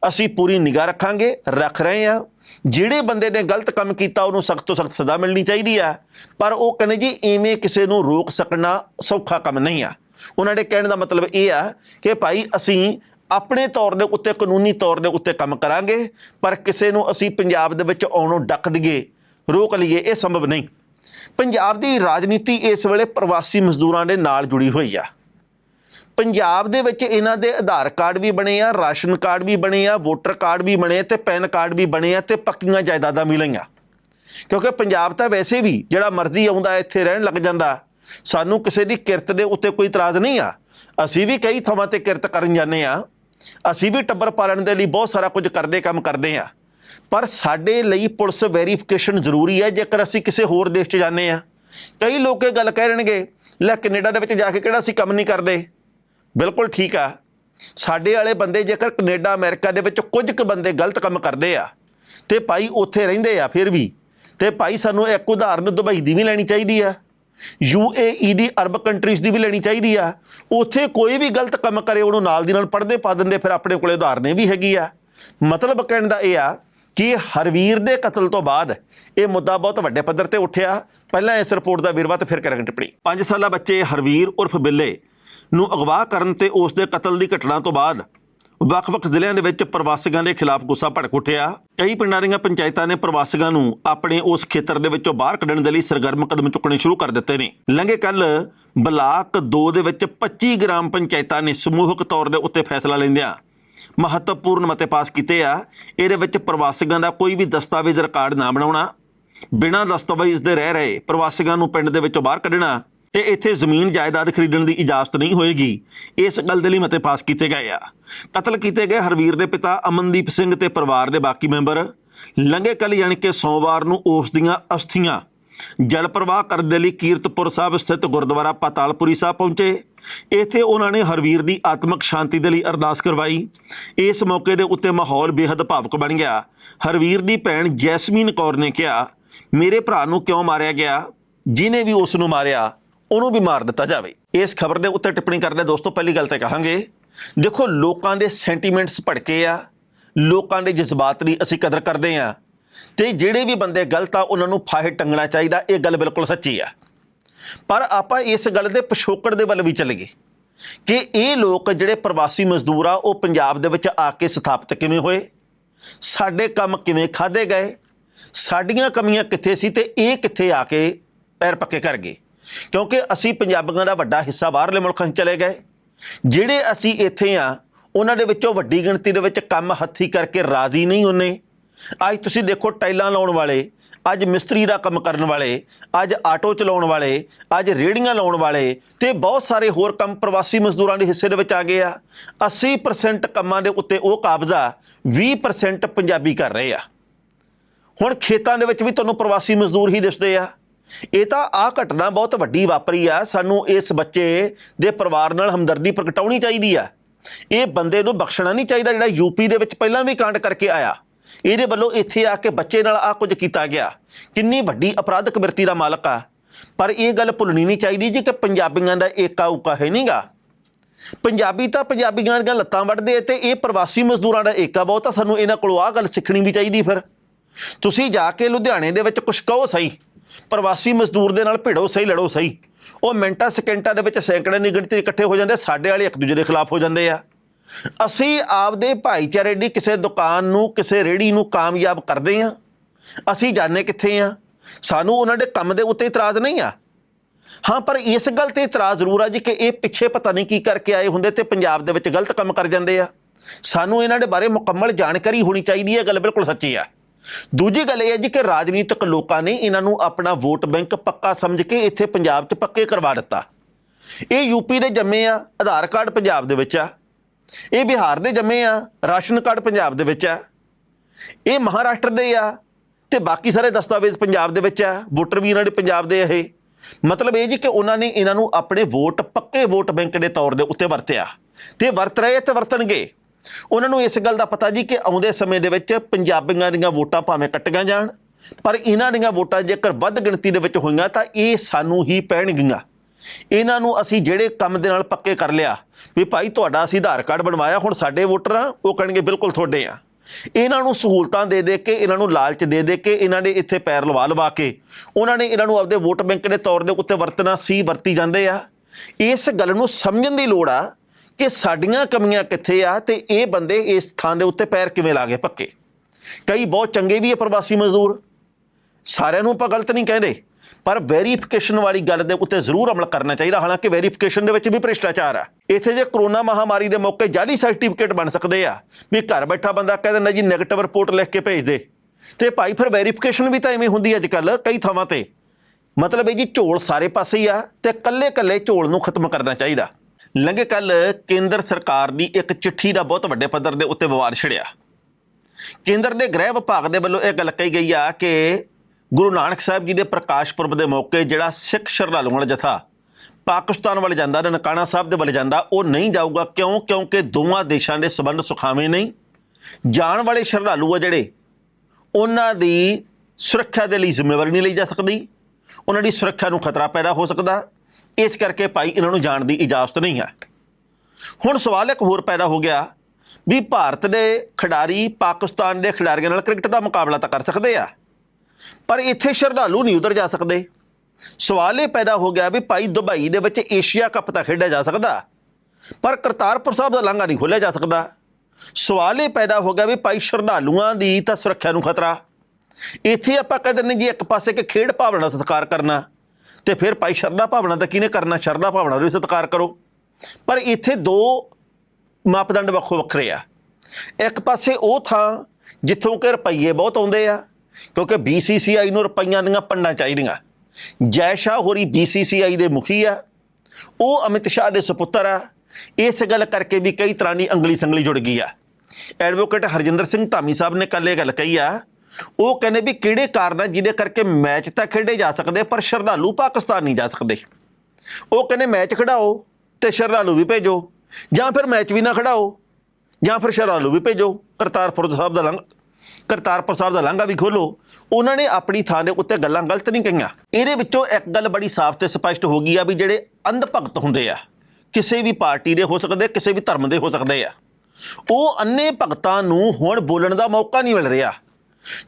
ਅਸੀਂ ਪੂਰੀ ਨਿਗਾਹ ਰੱਖਾਂਗੇ, ਰੱਖ ਰਹੇ ਆ। ਜਿਹੜੇ ਬੰਦੇ ਨੇ ਗਲਤ ਕੰਮ ਕੀਤਾ, ਉਹਨੂੰ ਸਖਤ ਤੋਂ ਸਖਤ ਸਜ਼ਾ ਮਿਲਣੀ ਚਾਹੀਦੀ ਆ। ਪਰ ਉਹ ਕਹਿੰਦੇ ਜੀ ਐਵੇਂ ਕਿਸੇ ਨੂੰ ਰੋਕ ਸਕਣਾ ਸੌਖਾ ਕੰਮ ਨਹੀਂ ਆ। ਉਹਨਾਂ ਦੇ ਕਹਿਣ ਦਾ ਮਤਲਬ ਇਹ ਆ ਕਿ ਭਾਈ ਅਸੀਂ ਆਪਣੇ ਤੌਰ ਦੇ ਉੱਤੇ, ਕਾਨੂੰਨੀ ਤੌਰ ਦੇ ਉੱਤੇ ਕੰਮ ਕਰਾਂਗੇ, ਪਰ ਕਿਸੇ ਨੂੰ ਅਸੀਂ ਪੰਜਾਬ ਦੇ ਵਿੱਚ ਆਉਣੋਂ ਡੱਕ ਦਈਏ, ਰੋਕ ਲਈਏ, ਇਹ ਸੰਭਵ ਨਹੀਂ। ਪੰਜਾਬ ਦੀ ਰਾਜਨੀਤੀ ਇਸ ਵੇਲੇ ਪ੍ਰਵਾਸੀ ਮਜ਼ਦੂਰਾਂ ਦੇ ਨਾਲ ਜੁੜੀ ਹੋਈ ਆ। ਪੰਜਾਬ ਦੇ ਵਿੱਚ ਇਹਨਾਂ ਦੇ ਆਧਾਰ ਕਾਰਡ ਵੀ ਬਣੇ ਆ, ਰਾਸ਼ਨ ਕਾਰਡ ਵੀ ਬਣੇ ਆ, ਵੋਟਰ ਕਾਰਡ ਵੀ ਬਣੇ ਤੇ ਪੈਨ ਕਾਰਡ ਵੀ ਬਣੇ ਆ ਤੇ ਪੱਕੀਆਂ ਜਾਇਦਾਦਾਂ ਵੀ ਲਈਆਂ। ਕਿਉਂਕਿ ਪੰਜਾਬ ਤਾਂ ਵੈਸੇ ਵੀ ਜਿਹੜਾ ਮਰਜ਼ੀ ਆਉਂਦਾ ਇੱਥੇ ਰਹਿਣ ਲੱਗ ਜਾਂਦਾ ਸਾਨੂੰ ਕਿਸੇ ਦੀ ਕਿਰਤ ਦੇ ਉੱਤੇ ਕੋਈ ਇਤਰਾਜ਼ ਨਹੀਂ ਆ। ਅਸੀਂ ਵੀ ਕਈ ਥਾਵਾਂ ਤੇ ਕਿਰਤ ਕਰਨ ਜਾਂਦੇ ਆ ਅਸੀਂ ਵੀ ਟੱਬਰ ਪਾਲਣ ਦੇ ਲਈ ਬਹੁਤ ਸਾਰਾ ਕੁਝ ਕਰਦੇ ਕੰਮ ਕਰਦੇ ਆ ਪਰ ਸਾਡੇ ਲਈ ਪੁਲਿਸ ਵੈਰੀਫਿਕੇਸ਼ਨ ਜ਼ਰੂਰੀ ਹੈ, ਜੇਕਰ ਅਸੀਂ ਕਿਸੇ ਹੋਰ ਦੇਸ਼ 'ਚ ਜਾਂਦੇ ਆ ਕਈ ਲੋਕ ਇਹ ਗੱਲ ਕਹਿ ਰਹਿਣਗੇ ਲੈ ਕੈਨੇਡਾ ਦੇ ਵਿੱਚ ਜਾ ਕੇ ਕਿਹੜਾ ਅਸੀਂ ਕੰਮ ਨਹੀਂ ਕਰਦੇ? ਬਿਲਕੁਲ ਠੀਕ ਆ। ਸਾਡੇ ਵਾਲੇ ਬੰਦੇ ਜੇਕਰ ਕੈਨੇਡਾ, ਅਮਰੀਕਾ ਦੇ ਵਿੱਚ ਕੁਝ ਕੁ ਬੰਦੇ ਗਲਤ ਕੰਮ ਕਰਦੇ ਆ, ਤੇ ਭਾਈ ਉੱਥੇ ਰਹਿੰਦੇ ਆ ਫਿਰ ਵੀ, ਤੇ ਭਾਈ ਸਾਨੂੰ ਇੱਕ ਉਦਾਹਰਨ ਦੁਬਈ ਦੀ ਵੀ ਲੈਣੀ ਚਾਹੀਦੀ ਆ। ਯੂਏਈ ਦੀ ਅਰਬ ਕੰਟਰੀਜ਼ ਦੀ ਵੀ ਲੈਣੀ ਚਾਹੀਦੀ ਆ। ਉੱਥੇ ਕੋਈ ਵੀ ਗਲਤ ਕੰਮ ਕਰੇ, ਉਹਨੂੰ ਨਾਲ ਦੀ ਨਾਲ ਪੜਦੇ ਪਾ ਦਿੰਦੇ, ਫਿਰ ਆਪਣੇ ਕੋਲੇ ਉਦਾਹਰਨੇ ਵੀ ਹੈਗੀ ਆ। ਮਤਲਬ ਕਹਿਣ ਦਾ ਇਹ ਆ ਕਿ ਹਰਵੀਰ ਦੇ ਕਤਲ ਤੋਂ ਬਾਅਦ ਇਹ ਮੁੱਦਾ ਬਹੁਤ ਵੱਡੇ ਪੱਧਰ ਤੇ ਉੱਠਿਆ। ਪਹਿਲਾਂ ਇਸ ਰਿਪੋਰਟ ਦਾ ਵਿਰਵਾ ਤੇ ਫਿਰ ਕਰਾਂਗੇ ਟਿੱਪਣੀ। 5 ਸਾਲਾ ਬੱਚੇ ਹਰਵੀਰ ਉਰਫ ਬਿੱਲੇ ਨੂੰ ਅਗਵਾ ਕਰਨ ਤੇ ਉਸ ਦੇ ਕਤਲ ਦੀ ਘਟਨਾ ਤੋਂ ਬਾਅਦ ਵੱਖ-ਵੱਖ ਜ਼ਿਲ੍ਹਿਆਂ ਦੇ ਵਿੱਚ ਪ੍ਰਵਾਸੀਆਂ ਦੇ ਖਿਲਾਫ ਗੁੱਸਾ ਭੜਕ ਉੱਠਿਆ। ਕਈ ਪਿੰਡਾਂ ਦੀਆਂ ਪੰਚਾਇਤਾਂ ਨੇ ਪ੍ਰਵਾਸੀਆਂ ਨੂੰ ਆਪਣੇ ਉਸ ਖੇਤਰ ਦੇ ਵਿੱਚੋਂ ਬਾਹਰ ਕੱਢਣ ਦੇ ਲਈ ਸਰਗਰਮ ਕਦਮ ਚੁੱਕਣੇ ਸ਼ੁਰੂ ਕਰ ਦਿੱਤੇ ਨੇ। ਲੰਘੇ ਕੱਲ ਬਲਾਕ 2 ਦੇ ਵਿੱਚ 25 ਗ੍ਰਾਮ ਪੰਚਾਇਤਾਂ ਨੇ ਸਮੂਹਕ ਤੌਰ ਦੇ ਉੱਤੇ ਫੈਸਲਾ ਲੈਂਦਿਆਂ ਮਹੱਤਵਪੂਰਨ ਮਤੇ ਪਾਸ ਕੀਤੇ ਆ। ਇਹਦੇ ਵਿੱਚ ਪ੍ਰਵਾਸੀਆਂ ਦਾ ਕੋਈ ਵੀ ਦਸਤਾਵੇਜ਼ ਰਿਕਾਰਡ ਨਾ ਬਣਾਉਣਾ, ਬਿਨਾਂ ਦਸਤਾਵੇਜ਼ ਦੇ ਰਹਿ ਰਹੇ ਪ੍ਰਵਾਸੀਆਂ ਨੂੰ ਪਿੰਡ ਦੇ ਵਿੱਚੋਂ ਬਾਹਰ ਕੱਢਣਾ ਤੇ ਇੱਥੇ ਜ਼ਮੀਨ ਜਾਇਦਾਦ ਖਰੀਦਣ ਦੀ ਇਜਾਜ਼ਤ ਨਹੀਂ ਹੋਏਗੀ। ਇਸ ਗੱਲ ਦੇ ਲਈ ਮਤੇ ਪਾਸ ਕੀਤੇ ਗਏ ਆ। ਕਤਲ ਕੀਤੇ ਗਏ ਹਰਵੀਰ ਦੇ ਪਿਤਾ ਅਮਨਦੀਪ ਸਿੰਘ ਤੇ ਪਰਿਵਾਰ ਦੇ ਬਾਕੀ ਮੈਂਬਰ। ਲੰਘੇ ਕੱਲ ਯਾਨੀ ਕਿ ਸੋਮਵਾਰ ਨੂੰ ਉਸ ਦੀਆਂ ਅਸਥੀਆਂ। ਜਲ ਪ੍ਰਵਾਹ ਕਰਨ ਦੇ ਲਈ ਕੀਰਤਪੁਰ ਸਾਹਿਬ ਸਥਿਤ ਗੁਰਦੁਆਰਾ ਪਾਤਾਲਪੁਰੀ ਸਾਹਿਬ ਪਹੁੰਚੇ। ਇੱਥੇ ਉਹਨਾਂ ਨੇ ਹਰਵੀਰ ਦੀ ਆਤਮਿਕ ਸ਼ਾਂਤੀ ਦੇ ਲਈ ਅਰਦਾਸ ਕਰਵਾਈ। ਇਸ ਮੌਕੇ ਦੇ ਉੱਤੇ ਮਾਹੌਲ ਬੇहद ਭਾਵਕ ਬਣ ਗਿਆ। ਹਰਵੀਰ ਦੀ ਭੈਣ ਜੈਸਮੀਨ ਕੌਰ ਨੇ ਕਿਹਾ, ਮੇਰੇ ਭਰਾ ਨੂੰ ਕਿਉਂ ਮਾਰਿਆ ਗਿਆ? ਜਿਨੇ ਵੀ ਉਸ ਨੂੰ ਮਾਰਿਆ ਉਹਨੂੰ ਵੀ ਮਾਰ ਦਿੱਤਾ ਜਾਵੇ। ਇਸ ਖਬਰ ਦੇ ਉੱਤੇ ਟਿੱਪਣੀ ਕਰਦੇ ਦੋਸਤੋ, ਪਹਿਲੀ ਗੱਲ ਤਾਂ ਕਹਾਂਗੇ, ਦੇਖੋ ਲੋਕਾਂ ਦੇ ਸੈਂਟੀਮੈਂਟਸ ਭੜਕੇ ਆ, ਲੋਕਾਂ ਦੇ ਜਜ਼ਬਾਤ ਦੀ ਅਸੀਂ ਕਦਰ ਕਰਦੇ ਆ, ਤੇ ਜਿਹੜੇ ਵੀ ਬੰਦੇ ਗਲਤ ਆ, ਉਹਨਾਂ ਨੂੰ ਫਾਹੇ ਟੰਗਣਾ ਚਾਹੀਦਾ, ਇਹ ਗੱਲ ਬਿਲਕੁਲ ਸੱਚੀ ਆ। ਪਰ ਆਪਾਂ ਇਸ ਗੱਲ ਦੇ ਪਿਛੋਕੜ ਦੇ ਵੱਲ ਵੀ ਚੱਲੀਏ ਕਿ ਇਹ ਲੋਕ ਜਿਹੜੇ ਪ੍ਰਵਾਸੀ ਮਜ਼ਦੂਰ ਆ, ਉਹ ਪੰਜਾਬ ਦੇ ਵਿੱਚ ਆ ਕੇ ਸਥਾਪਿਤ ਕਿਵੇਂ ਹੋਏ, ਸਾਡੇ ਕੰਮ ਕਿਵੇਂ ਖਾਦੇ ਗਏ, ਸਾਡੀਆਂ ਕਮੀਆਂ ਕਿੱਥੇ ਸੀ ਤੇ ਇਹ ਕਿੱਥੇ ਆ ਕੇ ਪੈਰ ਪੱਕੇ ਕਰ ਗਏ। ਕਿਉਂਕਿ ਅਸੀਂ ਪੰਜਾਬੀਆਂ ਦਾ ਵੱਡਾ ਹਿੱਸਾ ਬਾਹਰਲੇ ਮੁਲਕਾਂ 'ਚ ਚਲੇ ਗਏ। ਜਿਹੜੇ ਅਸੀਂ ਇੱਥੇ ਆ, ਉਹਨਾਂ ਦੇ ਵਿੱਚੋਂ ਵੱਡੀ ਗਿਣਤੀ ਦੇ ਵਿੱਚ ਕੰਮ ਹੱਥੀ ਕਰਕੇ ਰਾਜ਼ੀ ਨਹੀਂ ਹੁੰਨੇ। ਅੱਜ ਤੁਸੀਂ ਦੇਖੋ ਟਾਈਲਾਂ ਲਾਉਣ ਵਾਲੇ, ਅੱਜ ਮਿਸਤਰੀ ਦਾ ਕੰਮ ਕਰਨ ਵਾਲੇ, ਅੱਜ ਆਟੋ ਚਲਾਉਣ ਵਾਲੇ, ਅੱਜ ਰੇੜੀਆਂ ਲਾਉਣ ਵਾਲੇ ਤੇ ਬਹੁਤ ਸਾਰੇ ਹੋਰ ਕੰਮ ਪ੍ਰਵਾਸੀ ਮਜ਼ਦੂਰਾਂ ਦੇ ਹਿੱਸੇ ਦੇ ਵਿੱਚ ਆ ਗਏ ਆ। 80% ਕੰਮਾਂ ਦੇ ਉੱਤੇ ਉਹ ਕਾਬਜ਼ਾ 20% ਪੰਜਾਬੀ ਕਰ ਰਹੇ ਆ। ਹੁਣ ਖੇਤਾਂ ਦੇ ਵਿੱਚ ਵੀ ਤੁਹਾਨੂੰ ਪ੍ਰਵਾਸੀ ਮਜ਼ਦੂਰ ਹੀ ਦਿਸਦੇ ਆ। ਇਹ ਤਾਂ ਆ ਘਟਨਾ ਬਹੁਤ ਵੱਡੀ ਵਾਪਰੀ ਆ। ਸਾਨੂੰ ਇਸ ਬੱਚੇ ਦੇ ਪਰਿਵਾਰ ਨਾਲ ਹਮਦਰਦੀ ਪ੍ਰਗਟਾਉਣੀ ਚਾਹੀਦੀ ਆ। ਇਹ ਬੰਦੇ ਨੂੰ ਬਖਸ਼ਣਾ ਨਹੀਂ ਚਾਹੀਦਾ ਜਿਹੜਾ ਯੂਪੀ ਦੇ ਵਿੱਚ ਪਹਿਲਾਂ ਵੀ ਕਾਂਡ ਕਰਕੇ ਆਇਆ। ਇਹਦੇ ਵੱਲੋਂ ਇੱਥੇ ਆ ਕੇ ਬੱਚੇ ਨਾਲ ਆ ਕੁਝ ਕੀਤਾ ਗਿਆ। ਕਿੰਨੀ ਵੱਡੀ ਅਪਰਾਧਕ ਬਿਰਤੀ ਦਾ ਮਾਲਕ ਆ। ਪਰ ਇਹ ਗੱਲ ਭੁੱਲਣੀ ਨਹੀਂ ਚਾਹੀਦੀ ਜੀ ਕਿ ਪੰਜਾਬੀਆਂ ਦਾ ਏਕਾ ਉਕਾ ਹੈ ਨਹੀਂਗਾ ਪੰਜਾਬੀ ਤਾਂ ਪੰਜਾਬੀਆਂ ਦੀਆਂ ਲੱਤਾਂ ਵੱਢਦੇ ਤੇ ਇਹ ਪ੍ਰਵਾਸੀ ਮਜ਼ਦੂਰਾਂ ਦਾ ਏਕਾ ਬਹੁਤ ਆ। ਸਾਨੂੰ ਇਹਨਾਂ ਕੋਲੋਂ ਆ ਗੱਲ ਸਿੱਖਣੀ ਵੀ ਚਾਹੀਦੀ ਫਿਰ। ਤੁਸੀਂ ਜਾ ਕੇ ਲੁਧਿਆਣੇ ਦੇ ਵਿੱਚ ਕੁਛ ਕਹੋ ਸਹੀ। ਪ੍ਰਵਾਸੀ ਮਜ਼ਦੂਰ ਦੇ ਨਾਲ ਭਿੜੋ ਸਹੀ, ਲੜੋ ਸਹੀ। ਉਹ ਮਿੰਟਾਂ, ਸਕਿੰਟਾਂ ਦੇ ਵਿੱਚ ਸੈਂਕੜੇ ਦੀ ਗਿਣਤੀ ਇਕੱਠੇ ਹੋ ਜਾਂਦੇ ਸਾਡੇ ਵਾਲੇ ਇੱਕ ਦੂਜੇ ਦੇ ਖਿਲਾਫ ਹੋ ਜਾਂਦੇ ਆ। ਅਸੀਂ ਆਪਦੇ ਭਾਈਚਾਰੇ ਦੀ ਕਿਸੇ ਦੁਕਾਨ ਨੂੰ, ਕਿਸੇ ਰੇੜੀ ਨੂੰ ਕਾਮਯਾਬ ਕਰਦੇ ਆ ਅਸੀਂ ਜਾਣੇ ਕਿੱਥੇ ਆ ਸਾਨੂੰ ਉਹਨਾਂ ਦੇ ਕੰਮ ਦੇ ਉੱਤੇ ਇਤਰਾਜ਼ ਨਹੀਂ ਆ। ਹਾਂ, ਪਰ ਇਸ ਗੱਲ ਤੇ ਇਤਰਾਜ਼ ਜ਼ਰੂਰ ਆ ਜੀ ਕਿ ਇਹ ਪਿੱਛੇ ਪਤਾ ਨਹੀਂ ਕੀ ਕਰਕੇ ਆਏ ਹੁੰਦੇ ਤੇ ਪੰਜਾਬ ਦੇ ਵਿੱਚ ਗਲਤ ਕੰਮ ਕਰ ਜਾਂਦੇ ਆ। ਸਾਨੂੰ ਇਹਨਾਂ ਦੇ ਬਾਰੇ ਮੁਕੰਮਲ ਜਾਣਕਾਰੀ ਹੋਣੀ ਚਾਹੀਦੀ ਹੈ ਗੱਲ ਬਿਲਕੁਲ ਸੱਚੀ ਆ। ਦੂਜੀ ਗੱਲ ਇਹ ਹੈ ਜੀ ਕਿ ਰਾਜਨੀਤਿਕ ਲੋਕਾਂ ਨੇ ਇਹਨਾਂ ਨੂੰ ਆਪਣਾ ਵੋਟ ਬੈਂਕ ਪੱਕਾ ਸਮਝ ਕੇ ਇੱਥੇ ਪੰਜਾਬ 'ਚ ਪੱਕੇ ਕਰਵਾ ਦਿੱਤਾ। ਇਹ ਯੂਪੀ ਦੇ ਜੰਮੇ ਆ, ਆਧਾਰ ਕਾਰਡ ਪੰਜਾਬ ਦੇ ਵਿੱਚ ਆ। ਇਹ ਬਿਹਾਰ ਦੇ ਜੰਮੇ ਆ, ਰਾਸ਼ਨ ਕਾਰਡ ਪੰਜਾਬ ਦੇ ਵਿੱਚ ਆ। ਇਹ ਮਹਾਰਾਸ਼ਟਰ ਦੇ ਆ ਤੇ ਬਾਕੀ ਸਾਰੇ ਦਸਤਾਵੇਜ਼ ਪੰਜਾਬ ਦੇ ਵਿੱਚ ਆ। ਵੋਟਰ ਵੀ ਇਹਨਾਂ ਦੇ ਪੰਜਾਬ ਦੇ ਇਹ। ਮਤਲਬ ਇਹ ਜੀ ਕਿ ਉਹਨਾਂ ਨੇ ਇਹਨਾਂ ਨੂੰ ਆਪਣੇ ਵੋਟ, ਪੱਕੇ ਵੋਟ ਬੈਂਕ ਦੇ ਤੌਰ ਦੇ ਉੱਤੇ ਵਰਤਿਆ। ਤੇ ਵਰਤ ਰਹੇ ਤੇ ਵਰਤਣਗੇ। ਉਹਨਾਂ ਨੂੰ ਇਸ ਗੱਲ ਦਾ ਪਤਾ ਜੀ ਕਿ ਆਉਂਦੇ ਸਮੇਂ ਦੇ ਵਿੱਚ ਪੰਜਾਬੀਆਂ ਦੀਆਂ ਵੋਟਾਂ ਭਾਵੇਂ ਕੱਟੀਆਂ ਜਾਣ, ਪਰ ਇਹਨਾਂ ਦੀਆਂ ਵੋਟਾਂ ਜੇਕਰ ਵੱਧ ਗਿਣਤੀ ਦੇ ਵਿੱਚ ਹੋਈਆਂ ਤਾਂ ਇਹ ਸਾਨੂੰ ਹੀ ਪੈਣਗੀਆਂ। ਇਹਨਾਂ ਨੂੰ ਅਸੀਂ ਜਿਹੜੇ ਕੰਮ ਦੇ ਨਾਲ ਪੱਕੇ ਕਰ ਲਿਆ, ਵੀ ਭਾਈ ਤੁਹਾਡਾ ਅਸੀਂ ਆਧਾਰ ਕਾਰਡ ਬਣਵਾਇਆ, ਹੁਣ ਸਾਡੇ ਵੋਟਰ ਆ, ਉਹ ਕਹਿਣਗੇ ਬਿਲਕੁਲ ਤੁਹਾਡੇ ਆ। ਇਹਨਾਂ ਨੂੰ ਸਹੂਲਤਾਂ ਦੇ ਦੇ ਕੇ, ਇਹਨਾਂ ਨੂੰ ਲਾਲਚ ਦੇ ਦੇ ਕੇ, ਇਹਨਾਂ ਨੇ ਇੱਥੇ ਪੈਰ ਲਵਾ ਲਵਾ ਕੇ, ਉਹਨਾਂ ਨੇ ਇਹਨਾਂ ਨੂੰ ਆਪਦੇ ਵੋਟ ਬੈਂਕ ਦੇ ਤੌਰ ਦੇ ਉੱਤੇ ਵਰਤਣਾ, ਸੀ ਵਰਤੀ ਜਾਂਦੇ ਆ। ਇਸ ਗੱਲ ਨੂੰ ਸਮਝਣ ਦੀ ਲੋੜ ਆ ਕਿ ਸਾਡੀਆਂ ਕਮੀਆਂ ਕਿੱਥੇ ਆ ਤੇ ਇਹ ਬੰਦੇ ਇਸ ਥਾਂ ਦੇ ਉੱਤੇ ਪੈਰ ਕਿਵੇਂ ਲਾ ਗਏ ਪੱਕੇ? ਕਈ ਬਹੁਤ ਚੰਗੇ ਵੀ ਆ ਪ੍ਰਵਾਸੀ ਮਜ਼ਦੂਰ। ਸਾਰਿਆਂ ਨੂੰ ਆਪਾਂ ਗਲਤ ਨਹੀਂ ਕਹਿੰਦੇ, ਪਰ ਵੈਰੀਫਿਕੇਸ਼ਨ ਵਾਲੀ ਗੱਲ ਦੇ ਉੱਤੇ ਜ਼ਰੂਰ ਅਮਲ ਕਰਨਾ ਚਾਹੀਦਾ, ਹਾਲਾਂਕਿ ਵੈਰੀਫਿਕੇਸ਼ਨ ਦੇ ਵਿੱਚ ਵੀ ਭ੍ਰਿਸ਼ਟਾਚਾਰ ਆ। ਇੱਥੇ ਜੇ ਕਰੋਨਾ ਮਹਾਮਾਰੀ ਦੇ ਮੌਕੇ ਜਾਲੀ ਸਰਟੀਫਿਕੇਟ ਬਣ ਸਕਦੇ ਆ, ਵੀ ਘਰ ਬੈਠਾ ਬੰਦਾ ਕਹਿ ਦਿੰਦਾ ਜੀ ਨੈਗੇਟਿਵ ਰਿਪੋਰਟ ਲਿਖ ਕੇ ਭੇਜ ਦੇ। ਤੇ ਭਾਈ ਫਿਰ ਵੈਰੀਫਿਕੇਸ਼ਨ ਵੀ ਤਾਂ ਐਵੇਂ ਹੁੰਦੀ ਅੱਜ ਕੱਲ ਕਈ ਥਾਵਾਂ ਤੇ। ਮਤਲਬ ਇਹ ਜੀ ਝੋਲ ਸਾਰੇ ਪਾਸੇ ਹੀ ਆ ਤੇ ਕੱਲੇ ਕੱਲੇ ਝੋਲ ਨੂੰ ਖਤਮ ਕਰਨਾ ਚਾਹੀਦਾ। ਲੰਘੇ ਕੱਲ ਕੇਂਦਰ ਸਰਕਾਰ ਦੀ ਇੱਕ ਚਿੱਠੀ ਦਾ ਬਹੁਤ ਵੱਡੇ ਪੱਧਰ ਦੇ ਉੱਤੇ ਵਿਵਾਦ ਛਿੜਿਆ। ਕੇਂਦਰ ਦੇ ਗ੍ਰਹਿ ਵਿਭਾਗ ਦੇ ਵੱਲੋਂ ਇਹ ਗੱਲ ਕਹੀ ਗਈ ਆ ਕਿ ਗੁਰੂ ਨਾਨਕ ਸਾਹਿਬ ਜੀ ਦੇ ਪ੍ਰਕਾਸ਼ ਪੁਰਬ ਦੇ ਮੌਕੇ ਜਿਹੜਾ ਸਿੱਖ ਸ਼ਰਧਾਲੂਆਂ ਵਾਲਾ ਜਥਾ ਪਾਕਿਸਤਾਨ ਵੱਲ ਜਾਂਦਾ ਨਨਕਾਣਾ ਸਾਹਿਬ ਦੇ ਵੱਲ ਜਾਂਦਾ, ਉਹ ਨਹੀਂ ਜਾਊਗਾ। ਕਿਉਂ? ਕਿਉਂਕਿ ਦੋਵਾਂ ਦੇਸ਼ਾਂ ਦੇ ਸਬੰਧ ਸੁਖਾਵੇਂ ਨਹੀਂ। ਜਾਣ ਵਾਲੇ ਸ਼ਰਧਾਲੂ ਆ ਜਿਹੜੇ, ਉਹਨਾਂ ਦੀ ਸੁਰੱਖਿਆ ਦੇ ਲਈ ਜ਼ਿੰਮੇਵਾਰੀ ਨਹੀਂ ਲਈ ਜਾ ਸਕਦੀ। ਉਹਨਾਂ ਦੀ ਸੁਰੱਖਿਆ ਨੂੰ ਖਤਰਾ ਪੈਦਾ ਹੋ ਸਕਦਾ। ਇਸ ਕਰਕੇ ਭਾਈ ਇਹਨਾਂ ਨੂੰ ਜਾਣ ਦੀ ਇਜਾਜ਼ਤ ਨਹੀਂ ਹੈ। ਹੁਣ ਸਵਾਲ ਇੱਕ ਹੋਰ ਪੈਦਾ ਹੋ ਗਿਆ ਵੀ ਭਾਰਤ ਦੇ ਖਿਡਾਰੀ ਪਾਕਿਸਤਾਨ ਦੇ ਖਿਡਾਰੀਆਂ ਨਾਲ ਕ੍ਰਿਕਟ ਦਾ ਮੁਕਾਬਲਾ ਤਾਂ ਕਰ ਸਕਦੇ ਆ, ਪਰ ਇੱਥੇ ਸ਼ਰਧਾਲੂ ਨਹੀਂ ਉਧਰ ਜਾ ਸਕਦੇ। ਸਵਾਲ ਇਹ ਪੈਦਾ ਹੋ ਗਿਆ ਵੀ ਭਾਈ ਦੁਬਈ ਦੇ ਵਿੱਚ ਏਸ਼ੀਆ ਕੱਪ ਤਾਂ ਖੇਡਿਆ ਜਾ ਸਕਦਾ, ਪਰ ਕਰਤਾਰਪੁਰ ਸਾਹਿਬ ਦਾ ਲਾਂਘਾ ਨਹੀਂ ਖੋਲ੍ਹਿਆ ਜਾ ਸਕਦਾ। ਸਵਾਲ ਇਹ ਪੈਦਾ ਹੋ ਗਿਆ ਵੀ ਭਾਈ ਸ਼ਰਧਾਲੂਆਂ ਦੀ ਤਾਂ ਸੁਰੱਖਿਆ ਨੂੰ ਖਤਰਾ। ਇੱਥੇ ਆਪਾਂ ਕਹਿੰਦੇ ਨੇ ਜੀ ਇੱਕ ਪਾਸੇ ਕਿ ਖੇਡ ਭਾਵਨਾ ਦਾ ਸਤਿਕਾਰ ਕਰਨਾ ਤੇ ਫਿਰ ਭਾਈ ਸ਼ਰਧਾ ਭਾਵਨਾ ਦਾ ਕਿਹਨੇ ਕਰਨਾ? ਸ਼ਰਧਾ ਭਾਵਨਾ ਦਾ ਵੀ ਸਤਿਕਾਰ ਕਰੋ। ਪਰ ਇੱਥੇ ਦੋ ਮਾਪਦੰਡ ਵੱਖੋ ਵੱਖਰੇ ਆ। ਇੱਕ ਪਾਸੇ ਉਹ ਥਾਂ ਜਿੱਥੋਂ ਕਿ ਰੁਪਈਏ ਬਹੁਤ ਆਉਂਦੇ ਆ, ਕਿਉਂਕਿ BCCI ਨੂੰ ਰੁਪਈਆਂ ਦੀਆਂ ਪੰਡਾਂ ਚਾਹੀਦੀਆਂ। ਜੈ ਸ਼ਾਹ ਹੋਰੀ BCCI ਦੇ ਮੁਖੀ ਆ। ਉਹ ਅਮਿਤ ਸ਼ਾਹ ਦੇ ਸੁਪੁੱਤਰ ਆ। ਇਸ ਗੱਲ ਕਰਕੇ ਵੀ ਕਈ ਤਰ੍ਹਾਂ ਦੀ ਅੰਗਲੀ ਸੰਗਲੀ ਜੁੜ ਗਈ ਆ। ਐਡਵੋਕੇਟ ਹਰਜਿੰਦਰ ਸਿੰਘ ਧਾਮੀ ਸਾਹਿਬ ਨੇ ਕੱਲ ਇਹ ਗੱਲ ਕਹੀ ਆ ਉਹ ਕਹਿੰਦੇ ਵੀ ਕਿਹੜੇ ਕਾਰਨ ਆ ਜਿਹਦੇ ਕਰਕੇ ਮੈਚ ਤਾਂ ਖੇਡੇ ਜਾ ਸਕਦੇ, ਪਰ ਸ਼ਰਧਾਲੂ ਪਾਕਿਸਤਾਨ ਨਹੀਂ ਜਾ ਸਕਦੇ। ਉਹ ਕਹਿੰਦੇ ਮੈਚ ਖਿਡਾਓ ਤੇ ਸ਼ਰਧਾਲੂ ਵੀ ਭੇਜੋ, ਜਾਂ ਫਿਰ ਮੈਚ ਵੀ ਨਾ ਖਿਡਾਓ, ਜਾਂ ਫਿਰ ਸ਼ਰਧਾਲੂ ਵੀ ਭੇਜੋ। ਕਰਤਾਰਪੁਰ ਸਾਹਿਬ ਦਾ ਲੰਘ, ਕਰਤਾਰਪੁਰ ਸਾਹਿਬ ਦਾ ਲਾਂਘਾ ਵੀ ਖੋਲੋ ਉਹਨਾਂ ਨੇ ਆਪਣੀ ਥਾਂ ਦੇ ਉੱਤੇ ਗੱਲਾਂ ਗਲਤ ਨਹੀਂ ਕਹੀਆਂ। ਇਹਦੇ ਵਿੱਚੋਂ ਇੱਕ ਗੱਲ ਬੜੀ ਸਾਫ਼ ਤੇ ਸਪਸ਼ਟ ਹੋ ਗਈ ਆ ਵੀ ਜਿਹੜੇ ਅੰਧ ਭਗਤ ਹੁੰਦੇ ਆ, ਕਿਸੇ ਵੀ ਪਾਰਟੀ ਦੇ ਹੋ ਸਕਦੇ, ਕਿਸੇ ਵੀ ਧਰਮ ਦੇ ਹੋ ਸਕਦੇ ਆ, ਉਹ ਅੰਨੇ ਭਗਤਾਂ ਨੂੰ ਹੁਣ ਬੋਲਣ ਦਾ ਮੌਕਾ ਨਹੀਂ ਮਿਲ ਰਿਹਾ।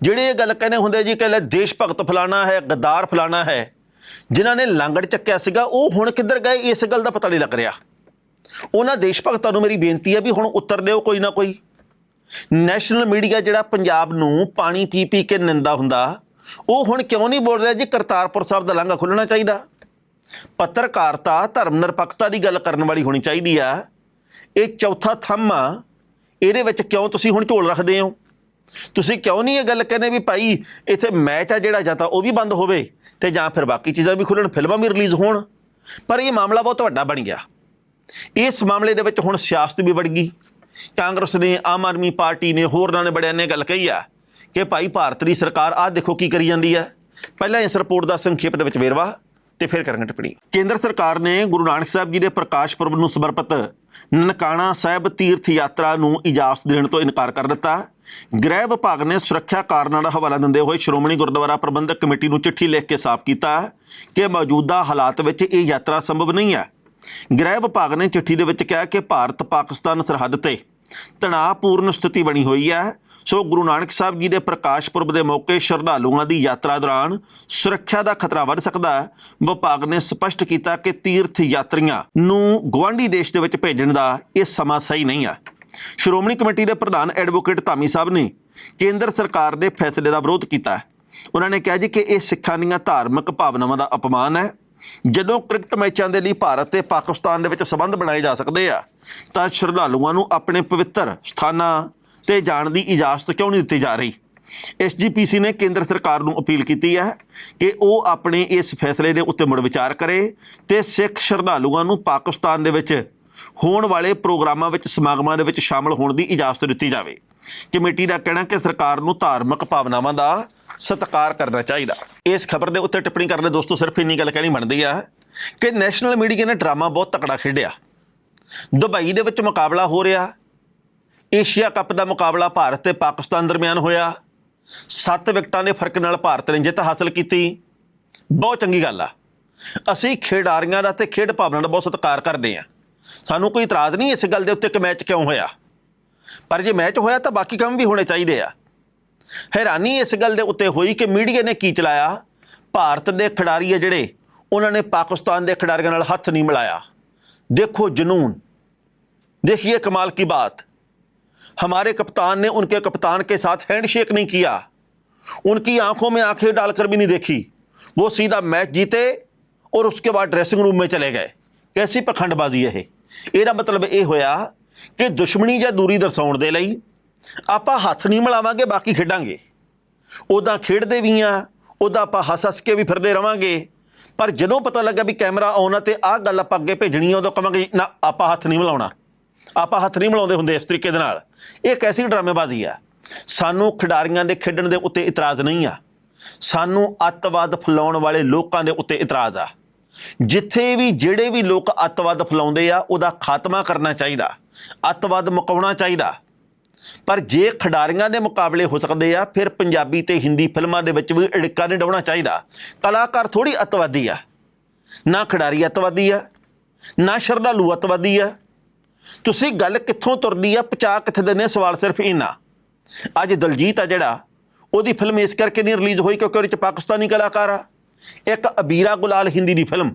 ਜਿਹੜੇ ਇਹ ਗੱਲ ਕਹਿੰਦੇ ਹੁੰਦੇ ਜੀ ਕਹਿੰਦੇ ਦੇਸ਼ ਭਗਤ ਫਲਾਣਾ ਹੈ, ਗੱਦਾਰ ਫਲਾਣਾ ਹੈ, ਜਿਨ੍ਹਾਂ ਨੇ ਲਾਂਗੜ ਚੱਕਿਆ ਸੀਗਾ, ਉਹ ਹੁਣ ਕਿੱਧਰ ਗਏ? ਇਸ ਗੱਲ ਦਾ ਪਤਾ ਨਹੀਂ ਲੱਗ ਰਿਹਾ। ਉਹਨਾਂ ਦੇਸ਼ ਭਗਤਾਂ ਨੂੰ ਮੇਰੀ ਬੇਨਤੀ ਹੈ ਵੀ ਹੁਣ ਉੱਤਰ ਦਿਓ ਕੋਈ ਨਾ ਕੋਈ। ਨੈਸ਼ਨਲ ਮੀਡੀਆ ਜਿਹੜਾ ਪੰਜਾਬ ਨੂੰ ਪਾਣੀ ਪੀ ਪੀ ਕੇ ਨਿੰਦਾ ਹੁੰਦਾ, ਉਹ ਹੁਣ ਕਿਉਂ ਨਹੀਂ ਬੋਲ ਰਿਹਾ ਜੀ? ਕਰਤਾਰਪੁਰ ਸਾਹਿਬ ਦਾ ਲਾਂਘਾ ਖੁੱਲਣਾ ਚਾਹੀਦਾ। ਪੱਤਰਕਾਰਤਾ, ਧਰਮ ਨਿਰਪੱਖਤਾ ਦੀ ਗੱਲ ਕਰਨ ਵਾਲੀ ਹੋਣੀ ਚਾਹੀਦੀ ਆ। ਇਹ ਚੌਥਾ ਥੰਮ ਆ। ਇਹਦੇ ਵਿੱਚ ਕਿਉਂ ਤੁਸੀਂ ਹੁਣ ਝੋਲ ਰੱਖਦੇ ਹੋ? ਤੁਸੀਂ ਕਿਉਂ ਨਹੀਂ ਇਹ ਗੱਲ ਕਹਿੰਦੇ ਵੀ ਭਾਈ ਇੱਥੇ ਮੈਚ ਆ ਜਿਹੜਾ ਜਾਂ ਤਾਂ ਉਹ ਵੀ ਬੰਦ ਹੋਵੇ ਤੇ ਜਾਂ ਫਿਰ ਬਾਕੀ ਚੀਜ਼ਾਂ ਵੀ ਖੁੱਲਣ, ਫਿਲਮਾਂ ਵੀ ਰਿਲੀਜ਼ ਹੋਣ। ਪਰ ਇਹ ਮਾਮਲਾ ਬਹੁਤ ਵੱਡਾ ਬਣ ਗਿਆ। ਇਸ ਮਾਮਲੇ ਦੇ ਵਿੱਚ ਹੁਣ ਸਿਆਸਤ ਵੀ ਵੜ ਗਈ। ਕਾਂਗਰਸ ਨੇ, ਆਮ ਆਦਮੀ ਪਾਰਟੀ ਨੇ ਹੋਰਨਾਂ ਨੇ ਬੜਿਆਂ ਨੇ ਗੱਲ ਕਹੀ ਆ ਕਿ ਭਾਈ ਭਾਰਤ ਦੀ ਸਰਕਾਰ ਆਹ ਦੇਖੋ ਕੀ ਕਰੀ ਜਾਂਦੀ ਹੈ ਪਹਿਲਾਂ ਇਸ ਰਿਪੋਰਟ ਦਾ ਸੰਖੇਪ ਦੇ ਵਿੱਚ ਵੇਰਵਾ। ਤੇ ਫਿਰ ਕਰਾਂਗੇ ਟਿੱਪਣੀ। ਕੇਂਦਰ ਸਰਕਾਰ ਨੇ ਗੁਰੂ ਨਾਨਕ ਸਾਹਿਬ ਜੀ ਦੇ ਪ੍ਰਕਾਸ਼ ਪੁਰਬ ਨੂੰ ਸਮਰਪਿਤ ਨਨਕਾਣਾ ਸਾਹਿਬ ਤੀਰਥ ਯਾਤਰਾ ਨੂੰ ਇਜਾਜ਼ਤ ਦੇਣ ਤੋਂ ਇਨਕਾਰ ਕਰ ਦਿੱਤਾ। ਗ੍ਰਹਿ ਵਿਭਾਗ ਨੇ ਸੁਰੱਖਿਆ ਕਾਰਨਾਂ ਦਾ ਹਵਾਲਾ ਦਿੰਦੇ ਹੋਏ ਸ਼੍ਰੋਮਣੀ ਗੁਰਦੁਆਰਾ ਪ੍ਰਬੰਧਕ ਕਮੇਟੀ ਨੂੰ ਚਿੱਠੀ ਲਿਖ ਕੇ ਸਾਫ਼ ਕੀਤਾ ਕਿ ਮੌਜੂਦਾ ਹਾਲਾਤ ਵਿੱਚ ਇਹ ਯਾਤਰਾ ਸੰਭਵ ਨਹੀਂ ਹੈ। ਗ੍ਰਹਿ ਵਿਭਾਗ ਨੇ ਚਿੱਠੀ ਦੇ ਵਿੱਚ ਕਿਹਾ ਕਿ ਭਾਰਤ ਪਾਕਿਸਤਾਨ ਸਰਹੱਦ ਤੇ ਤਣਾਅਪੂਰਨ ਸਥਿਤੀ ਬਣੀ ਹੋਈ ਹੈ। ਸੋ ਗੁਰੂ ਨਾਨਕ ਸਾਹਿਬ ਜੀ ਦੇ ਪ੍ਰਕਾਸ਼ ਪੁਰਬ ਦੇ ਮੌਕੇ ਸ਼ਰਧਾਲੂਆਂ ਦੀ ਯਾਤਰਾ ਦੌਰਾਨ ਸੁਰੱਖਿਆ ਦਾ ਖਤਰਾ ਵੱਧ ਸਕਦਾ ਹੈ। ਵਿਭਾਗ ਨੇ ਸਪਸ਼ਟ ਕੀਤਾ ਕਿ ਤੀਰਥ ਯਾਤਰੀਆਂ ਨੂੰ ਗਵਾਂਢੀ ਦੇਸ਼ ਦੇ ਵਿੱਚ ਭੇਜਣ ਦਾ ਇਹ ਸਮਾਂ ਸਹੀ ਨਹੀਂ ਹੈ। ਸ਼੍ਰੋਮਣੀ ਕਮੇਟੀ ਦੇ ਪ੍ਰਧਾਨ ਐਡਵੋਕੇਟ ਧਾਮੀ ਸਾਹਿਬ ਨੇ ਕੇਂਦਰ ਸਰਕਾਰ ਦੇ ਫੈਸਲੇ ਦਾ ਵਿਰੋਧ ਕੀਤਾ ਉਹਨਾਂ ਨੇ ਕਿਹਾ ਜੀ ਕਿ ਇਹ ਸਿੱਖਾਂ ਦੀਆਂ ਧਾਰਮਿਕ ਭਾਵਨਾਵਾਂ ਦਾ ਅਪਮਾਨ ਹੈ। ਜਦੋਂ ਕ੍ਰਿਕਟ ਮੈਚਾਂ ਦੇ ਲਈ ਭਾਰਤ ਤੇ ਪਾਕਿਸਤਾਨ ਦੇ ਵਿੱਚ ਸਬੰਧ ਬਣਾਏ ਜਾ ਸਕਦੇ ਆ, ਤਾਂ ਸ਼ਰਧਾਲੂਆਂ ਨੂੰ ਆਪਣੇ ਪਵਿੱਤਰ ਸਥਾਨਾਂ ਤੇ ਜਾਣ ਦੀ ਇਜਾਜ਼ਤ ਕਿਉਂ ਨਹੀਂ ਦਿੱਤੀ ਜਾ ਰਹੀ? ਐਸਜੀਪੀਸੀ ਨੇ ਕੇਂਦਰ ਸਰਕਾਰ ਨੂੰ ਅਪੀਲ ਕੀਤੀ ਹੈ ਕਿ ਉਹ ਆਪਣੇ ਇਸ ਫੈਸਲੇ ਦੇ ਉੱਤੇ ਮੁੜ ਵਿਚਾਰ ਕਰੇ ਤੇ ਸਿੱਖ ਸ਼ਰਧਾਲੂਆਂ ਨੂੰ ਪਾਕਿਸਤਾਨ ਦੇ ਵਿੱਚ ਹੋਣ ਵਾਲੇ ਪ੍ਰੋਗਰਾਮਾਂ ਵਿੱਚ, ਸਮਾਗਮਾਂ ਦੇ ਵਿੱਚ ਸ਼ਾਮਲ ਹੋਣ ਦੀ ਇਜਾਜ਼ਤ ਦਿੱਤੀ ਜਾਵੇ। ਕਮੇਟੀ ਦਾ ਕਹਿਣਾ ਕਿ ਸਰਕਾਰ ਨੂੰ ਧਾਰਮਿਕ ਭਾਵਨਾਵਾਂ ਦਾ ਸਤਿਕਾਰ ਕਰਨਾ ਚਾਹੀਦਾ। ਇਸ ਖਬਰ ਦੇ ਉੱਤੇ ਟਿੱਪਣੀ ਕਰਨ ਦੇ ਦੋਸਤੋ, ਸਿਰਫ ਇੰਨੀ ਗੱਲ ਕਹਿਣੀ ਬਣਦੀ ਆ ਕਿ ਨੈਸ਼ਨਲ ਮੀਡੀਆ ਨੇ ਡਰਾਮਾ ਬਹੁਤ ਤਕੜਾ ਖੇਡਿਆ। ਦੁਬਈ ਦੇ ਵਿੱਚ ਮੁਕਾਬਲਾ ਹੋ ਰਿਹਾ। ਏਸ਼ੀਆ ਕੱਪ ਦਾ ਮੁਕਾਬਲਾ ਭਾਰਤ ਤੇ ਪਾਕਿਸਤਾਨ ਦਰਮਿਆਨ ਹੋਇਆ। ਸੱਤ ਵਿਕਟਾਂ ਦੇ ਫ਼ਰਕ ਨਾਲ ਭਾਰਤ ਨੇ ਜਿੱਤ ਹਾਸਲ ਕੀਤੀ। ਬਹੁਤ ਚੰਗੀ ਗੱਲ ਆ। ਅਸੀਂ ਖਿਡਾਰੀਆਂ ਦਾ ਤੇ ਖੇਡ ਭਾਵਨਾ ਦਾ ਬਹੁਤ ਸਤਿਕਾਰ ਕਰਦੇ ਆ ਸਾਨੂੰ ਕੋਈ ਇਤਰਾਜ਼ ਨਹੀਂ ਇਸ ਗੱਲ ਦੇ ਉੱਤੇ ਕਿ ਮੈਚ ਕਿਉਂ ਹੋਇਆ। ਪਰ ਜੇ ਮੈਚ ਹੋਇਆ ਤਾਂ ਬਾਕੀ ਕੰਮ ਵੀ ਹੋਣੇ ਚਾਹੀਦੇ ਆ। ਹੈਰਾਨੀ ਇਸ ਗੱਲ ਦੇ ਉੱਤੇ ਹੋਈ ਕਿ ਮੀਡੀਆ ਨੇ ਕੀ ਚਲਾਇਆ। ਭਾਰਤ ਦੇ ਖਿਡਾਰੀ ਆ ਜਿਹੜੇ, ਉਹਨਾਂ ਨੇ ਪਾਕਿਸਤਾਨ ਦੇ ਖਿਡਾਰੀਆਂ ਨਾਲ ਹੱਥ ਨਹੀਂ ਮਿਲਾਇਆ। ਦੇਖੋ ਜਨੂਨ। ਦੇਖੀਏ ਕਮਾਲ ਕੀ ਬਾਤ। हमारे कप्तान ने उनके कप्तान के साथ हैंडशेक नहीं किया उनकी आंखों में आंखें डालकर भी नहीं देखी वो सीधा मैच जीते और उसके बाद ड्रेसिंग रूम में चले गए कैसी ਪਖੰਡਬਾਜ਼ੀ ਇਹ ਇਹਦਾ ਮਤਲਬ ਇਹ ਹੋਇਆ ਕਿ ਦੁਸ਼ਮਣੀ ਜਾਂ ਦੂਰੀ ਦਰਸਾਉਣ ਦੇ ਲਈ ਆਪਾਂ ਹੱਥ ਨਹੀਂ ਮਿਲਾਵਾਂਗੇ ਬਾਕੀ ਖੇਡਾਂਗੇ ਉਦਾਂ ਖੇਡਦੇ ਵੀ ਆ ਉਦਾਂ ਆਪਾਂ ਹੱਸ ਹੱਸ ਕੇ ਵੀ ਫਿਰਦੇ ਰਵਾਂਗੇ ਪਰ ਜਦੋਂ ਪਤਾ ਲੱਗਾ ਵੀ ਕੈਮਰਾ ਆਨ ਆ ਤੇ ਆਹ ਗੱਲ ਆਪਾਂ ਅੱਗੇ ਭੇਜਣੀ ਆ ਉਦੋਂ ਕਵਾਂਗੇ ਨਾ ਆਪਾਂ ਹੱਥ ਨਹੀਂ ਮਿਲਾਉਣਾ ਆਪਾਂ ਹੱਥ ਨਹੀਂ ਮਿਲਾਉਂਦੇ ਹੁੰਦੇ ਇਸ ਤਰੀਕੇ ਦੇ ਨਾਲ। ਇਹ ਕੈਸੀ ਡਰਾਮੇਬਾਜ਼ੀ ਆ। ਸਾਨੂੰ ਖਿਡਾਰੀਆਂ ਦੇ ਖੇਡਣ ਦੇ ਉੱਤੇ ਇਤਰਾਜ਼ ਨਹੀਂ ਆ। ਸਾਨੂੰ ਅੱਤਵਾਦ ਫੈਲਾਉਣ ਵਾਲੇ ਲੋਕਾਂ ਦੇ ਉੱਤੇ ਇਤਰਾਜ਼ ਆ। ਜਿੱਥੇ ਵੀ, ਜਿਹੜੇ ਵੀ ਲੋਕ ਅੱਤਵਾਦ ਫੈਲਾਉਂਦੇ ਆ, ਉਹਦਾ ਖਾਤਮਾ ਕਰਨਾ ਚਾਹੀਦਾ। ਅੱਤਵਾਦ ਮੁਕਾਉਣਾ ਚਾਹੀਦਾ। ਪਰ ਜੇ ਖਿਡਾਰੀਆਂ ਦੇ ਮੁਕਾਬਲੇ ਹੋ ਸਕਦੇ ਆ, ਫਿਰ ਪੰਜਾਬੀ ਤੇ ਹਿੰਦੀ ਫਿਲਮਾਂ ਦੇ ਵਿੱਚ ਵੀ ਅੜਿੱਕਾ ਨਹੀਂ ਡਾਉਣਾ ਚਾਹੀਦਾ। ਕਲਾਕਾਰ ਥੋੜੀ ਅੱਤਵਾਦੀ ਆ। ਨਾ ਖਿਡਾਰੀ ਅੱਤਵਾਦੀ ਆ, ਨਾ ਸ਼ਰਧਾਲੂ ਅੱਤਵਾਦੀ ਆ। ਤੁਸੀਂ ਗੱਲ ਕਿੱਥੋਂ ਤੁਰਦੀ ਆ? ਪਚਾ ਕਿੱਥੇ ਦੇ ਸਵਾਲ ਸਿਰਫ ਇੰਨਾ। ਅੱਜ ਦਲਜੀਤ ਆ ਜਿਹੜਾ, ਉਹਦੀ ਫਿਲਮ ਇਸ ਕਰਕੇ ਨਹੀਂ ਰਿਲੀਜ਼ ਹੋਈ ਕਿਉਂਕਿ ਉਹਦੇ ਚ ਪਾਕਿਸਤਾਨੀ ਕਲਾਕਾਰ ਆ। ਇੱਕ ਅਬੀਰਾ ਗੁਲਾਲ ਹਿੰਦੀ ਦੀ ਫਿਲਮ।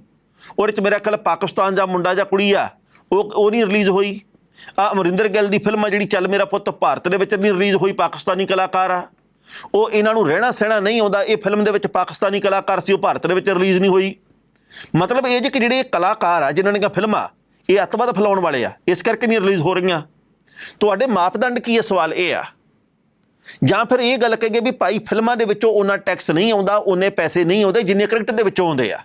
ਉਹਦੇ ਚ ਮੇਰਾ ਖਿਆਲ ਪਾਕਿਸਤਾਨ ਦਾ ਮੁੰਡਾ ਜਾਂ ਕੁੜੀ ਆ, ਉਹ ਉਹ ਨਹੀਂ ਰਿਲੀਜ਼ ਹੋਈ। ਆ ਅਮਰਿੰਦਰ ਗਿੱਲ ਦੀ ਫਿਲਮ ਆ ਜਿਹੜੀ ਚੱਲ ਮੇਰਾ ਪੁੱਤ ਭਾਰਤ ਦੇ ਵਿੱਚ ਨਹੀਂ ਰਿਲੀਜ਼ ਹੋਈ, ਪਾਕਿਸਤਾਨੀ ਕਲਾਕਾਰ ਆ। ਉਹ ਇਹਨਾਂ ਨੂੰ ਰਹਿਣਾ ਸਹਿਣਾ ਨਹੀਂ ਆਉਂਦਾ। ਇਹ ਫਿਲਮ ਦੇ ਵਿੱਚ ਪਾਕਿਸਤਾਨੀ ਕਲਾਕਾਰ ਸੀ, ਉਹ ਭਾਰਤ ਦੇ ਵਿੱਚ ਰਿਲੀਜ਼ ਨਹੀਂ ਹੋਈ। ਮਤਲਬ ਇਹ ਜੇ ਕਿ ਜਿਹੜੇ ਕਲਾਕਾਰ ਆ, ਜਿਨ੍ਹਾਂ ਨੇ ਫਿਲਮਾਂ ਇਹ ਅੱਤਵਾਦ ਫੈਲਾਉਣ ਵਾਲੇ ਆ, ਇਸ ਕਰਕੇ ਨਹੀਂ ਰਿਲੀਜ਼ ਹੋ ਰਹੀਆਂ। ਤੁਹਾਡੇ ਮਾਪਦੰਡ ਕੀ ਹੈ ਸਵਾਲ ਇਹ ਆ। ਜਾਂ ਫਿਰ ਇਹ ਗੱਲ ਕਹੀਏ ਵੀ ਭਾਈ ਫਿਲਮਾਂ ਦੇ ਵਿੱਚੋਂ ਉਹਨਾਂ ਟੈਕਸ ਨਹੀਂ ਆਉਂਦਾ, ਉਹਨੇ ਪੈਸੇ ਨਹੀਂ ਆਉਂਦੇ, ਜਿੰਨੇ ਕ੍ਰਿਕਟ ਦੇ ਵਿੱਚੋਂ ਆਉਂਦੇ ਆ।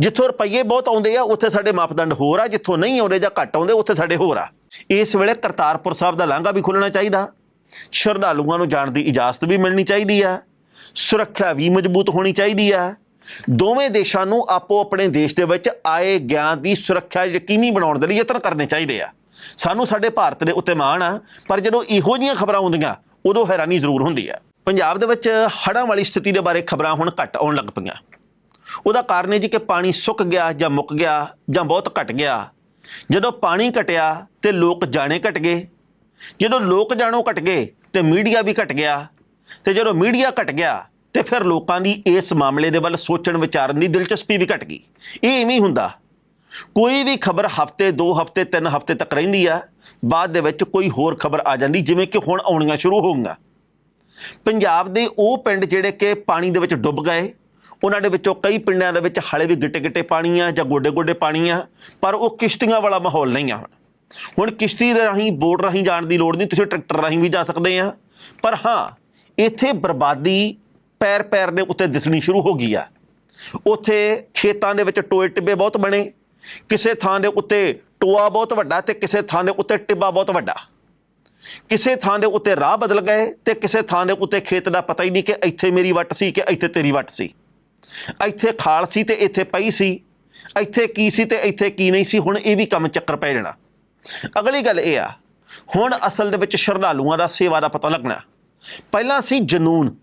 ਜਿੱਥੋਂ ਰੁਪਈਏ ਬਹੁਤ ਆਉਂਦੇ ਆ, ਉੱਥੇ ਸਾਡੇ ਮਾਪਦੰਡ ਹੋਰ ਆ, ਜਿੱਥੋਂ ਨਹੀਂ ਆਉਂਦੇ ਜਾਂ ਘੱਟ ਆਉਂਦੇ, ਉੱਥੇ ਸਾਡੇ ਹੋਰ ਆ। ਇਸ ਵੇਲੇ ਕਰਤਾਰਪੁਰ ਸਾਹਿਬ ਦਾ ਲਾਂਘਾ ਵੀ ਖੁੱਲਣਾ ਚਾਹੀਦਾ। ਸ਼ਰਧਾਲੂਆਂ ਨੂੰ ਜਾਣ ਦੀ ਇਜਾਜ਼ਤ ਵੀ ਮਿਲਣੀ ਚਾਹੀਦੀ ਆ। ਸੁਰੱਖਿਆ ਵੀ ਮਜ਼ਬੂਤ ਹੋਣੀ ਚਾਹੀਦੀ ਆ। ਦੋਵੇਂ ਦੇਸ਼ਾਂ ਨੂੰ ਆਪੋ ਆਪਣੇ ਦੇਸ਼ ਦੇ ਵਿੱਚ ਆਏ ਗਿਆਨ ਦੀ ਸੁਰੱਖਿਆ ਯਕੀਨੀ ਬਣਾਉਣ ਦੇ ਲਈ ਯਤਨ ਕਰਨੇ ਚਾਹੀਦੇ ਆ। ਸਾਨੂੰ ਸਾਡੇ ਭਾਰਤ ਦੇ ਉੱਤੇ ਮਾਣ ਆ, ਪਰ ਜਦੋਂ ਇਹੋ ਜਿਹੀਆਂ ਖਬਰਾਂ ਆਉਂਦੀਆਂ, ਉਦੋਂ ਹੈਰਾਨੀ ਜ਼ਰੂਰ ਹੁੰਦੀ ਆ। ਪੰਜਾਬ ਦੇ ਵਿੱਚ ਹੜ੍ਹਾਂ ਵਾਲੀ ਸਥਿਤੀ ਦੇ ਬਾਰੇ ਖਬਰਾਂ ਹੁਣ ਘੱਟ ਆਉਣ ਲੱਗ ਪਈਆਂ। ਉਹਦਾ ਕਾਰਨ ਇਹ ਜੀ ਕਿ ਪਾਣੀ ਸੁੱਕ ਗਿਆ ਜਾਂ ਮੁੱਕ ਗਿਆ ਜਾਂ ਬਹੁਤ ਘਟ ਗਿਆ। ਜਦੋਂ ਪਾਣੀ ਘਟਿਆ ਤੇ ਲੋਕ ਜਾਣੇ ਘਟ ਗਏ। ਜਦੋਂ ਲੋਕ ਜਾਣੋ ਘਟ ਗਏ ਤੇ ਮੀਡੀਆ ਵੀ ਘਟ ਗਿਆ। ਤੇ ਜਦੋਂ ਮੀਡੀਆ ਘਟ ਗਿਆ ਤੇ ਫਿਰ ਲੋਕਾਂ ਦੀ ਇਸ ਮਾਮਲੇ ਦੇ ਵੱਲ ਸੋਚਣ ਵਿਚਾਰਨ ਦੀ ਦਿਲਚਸਪੀ ਵੀ ਘਟ ਗਈ। ਇਹ ਇਵੇਂ ਹੁੰਦਾ। ਕੋਈ ਵੀ ਖਬਰ ਹਫ਼ਤੇ 2 ਹਫ਼ਤੇ 3 ਹਫ਼ਤੇ ਤੱਕ ਰਹਿੰਦੀ ਆ, ਬਾਅਦ ਦੇ ਵਿੱਚ ਕੋਈ ਹੋਰ ਖਬਰ ਆ ਜਾਂਦੀ, ਜਿਵੇਂ ਕਿ ਹੁਣ ਆਉਣੀਆਂ ਸ਼ੁਰੂ ਹੋਊਗਾ। ਪੰਜਾਬ ਦੇ ਉਹ ਪਿੰਡ ਜਿਹੜੇ ਕਿ ਪਾਣੀ ਦੇ ਵਿੱਚ ਡੁੱਬ ਗਏ, ਉਹਨਾਂ ਦੇ ਵਿੱਚੋਂ ਕਈ ਪਿੰਡਾਂ ਦੇ ਵਿੱਚ ਹਾਲੇ ਵੀ ਗਿੱਟੇ ਗਿੱਟੇ ਪਾਣੀ ਆ ਜਾਂ ਗੋਡੇ ਗੋਡੇ ਪਾਣੀ ਆ ਪਰ ਉਹ ਕਿਸ਼ਤੀਆਂ ਵਾਲਾ ਮਾਹੌਲ ਨਹੀਂ ਆ ਹੁਣ। ਹੁਣ ਕਿਸ਼ਤੀ ਦੇ ਰਾਹੀਂ, ਬੋਟ ਰਾਹੀਂ ਜਾਣ ਦੀ ਲੋੜ ਨਹੀਂ, ਤੁਸੀਂ ਟਰੈਕਟਰ ਰਾਹੀਂ ਵੀ ਜਾ ਸਕਦੇ ਆ। ਪਰ ਹਾਂ, ਇੱਥੇ ਬਰਬਾਦੀ ਪੈਰ ਪੈਰ ਦੇ ਉੱਤੇ ਦਿਸਣੀ ਸ਼ੁਰੂ ਹੋ ਗਈ ਆ। ਉੱਥੇ ਖੇਤਾਂ ਦੇ ਵਿੱਚ ਟੋਏ ਟਿੱਬੇ ਬਹੁਤ ਬਣੇ, ਕਿਸੇ ਥਾਂ ਦੇ ਉੱਤੇ ਟੋਆ ਬਹੁਤ ਵੱਡਾ ਤੇ ਕਿਸੇ ਥਾਂ ਦੇ ਉੱਤੇ ਟਿੱਬਾ ਬਹੁਤ ਵੱਡਾ। ਕਿਸੇ ਥਾਂ ਦੇ ਉੱਤੇ ਰਾਹ ਬਦਲ ਗਏ ਤੇ ਕਿਸੇ ਥਾਂ ਦੇ ਉੱਤੇ ਖੇਤ ਦਾ ਪਤਾ ਹੀ ਨਹੀਂ ਕਿ ਇੱਥੇ ਮੇਰੀ ਵੱਟ ਸੀ ਕਿ ਇੱਥੇ ਤੇਰੀ ਵੱਟ ਸੀ। ਇੱਥੇ ਖਾਲ ਸੀ ਤੇ ਇੱਥੇ ਪਈ ਸੀ, ਇੱਥੇ ਕੀ ਸੀ ਤੇ ਇੱਥੇ ਕੀ ਨਹੀਂ ਸੀ, ਹੁਣ ਇਹ ਵੀ ਕੰਮ ਚੱਕਰ ਪੈ ਜਾਣਾ। ਅਗਲੀ ਗੱਲ ਇਹ ਆ, ਹੁਣ ਅਸਲ ਦੇ ਵਿੱਚ ਸ਼ਰਧਾਲੂਆਂ ਦਾ ਸੇਵਾ ਦਾ ਪਤਾ ਲੱਗਣਾ। ਪਹਿਲਾਂ ਸੀ ਜਨੂਨ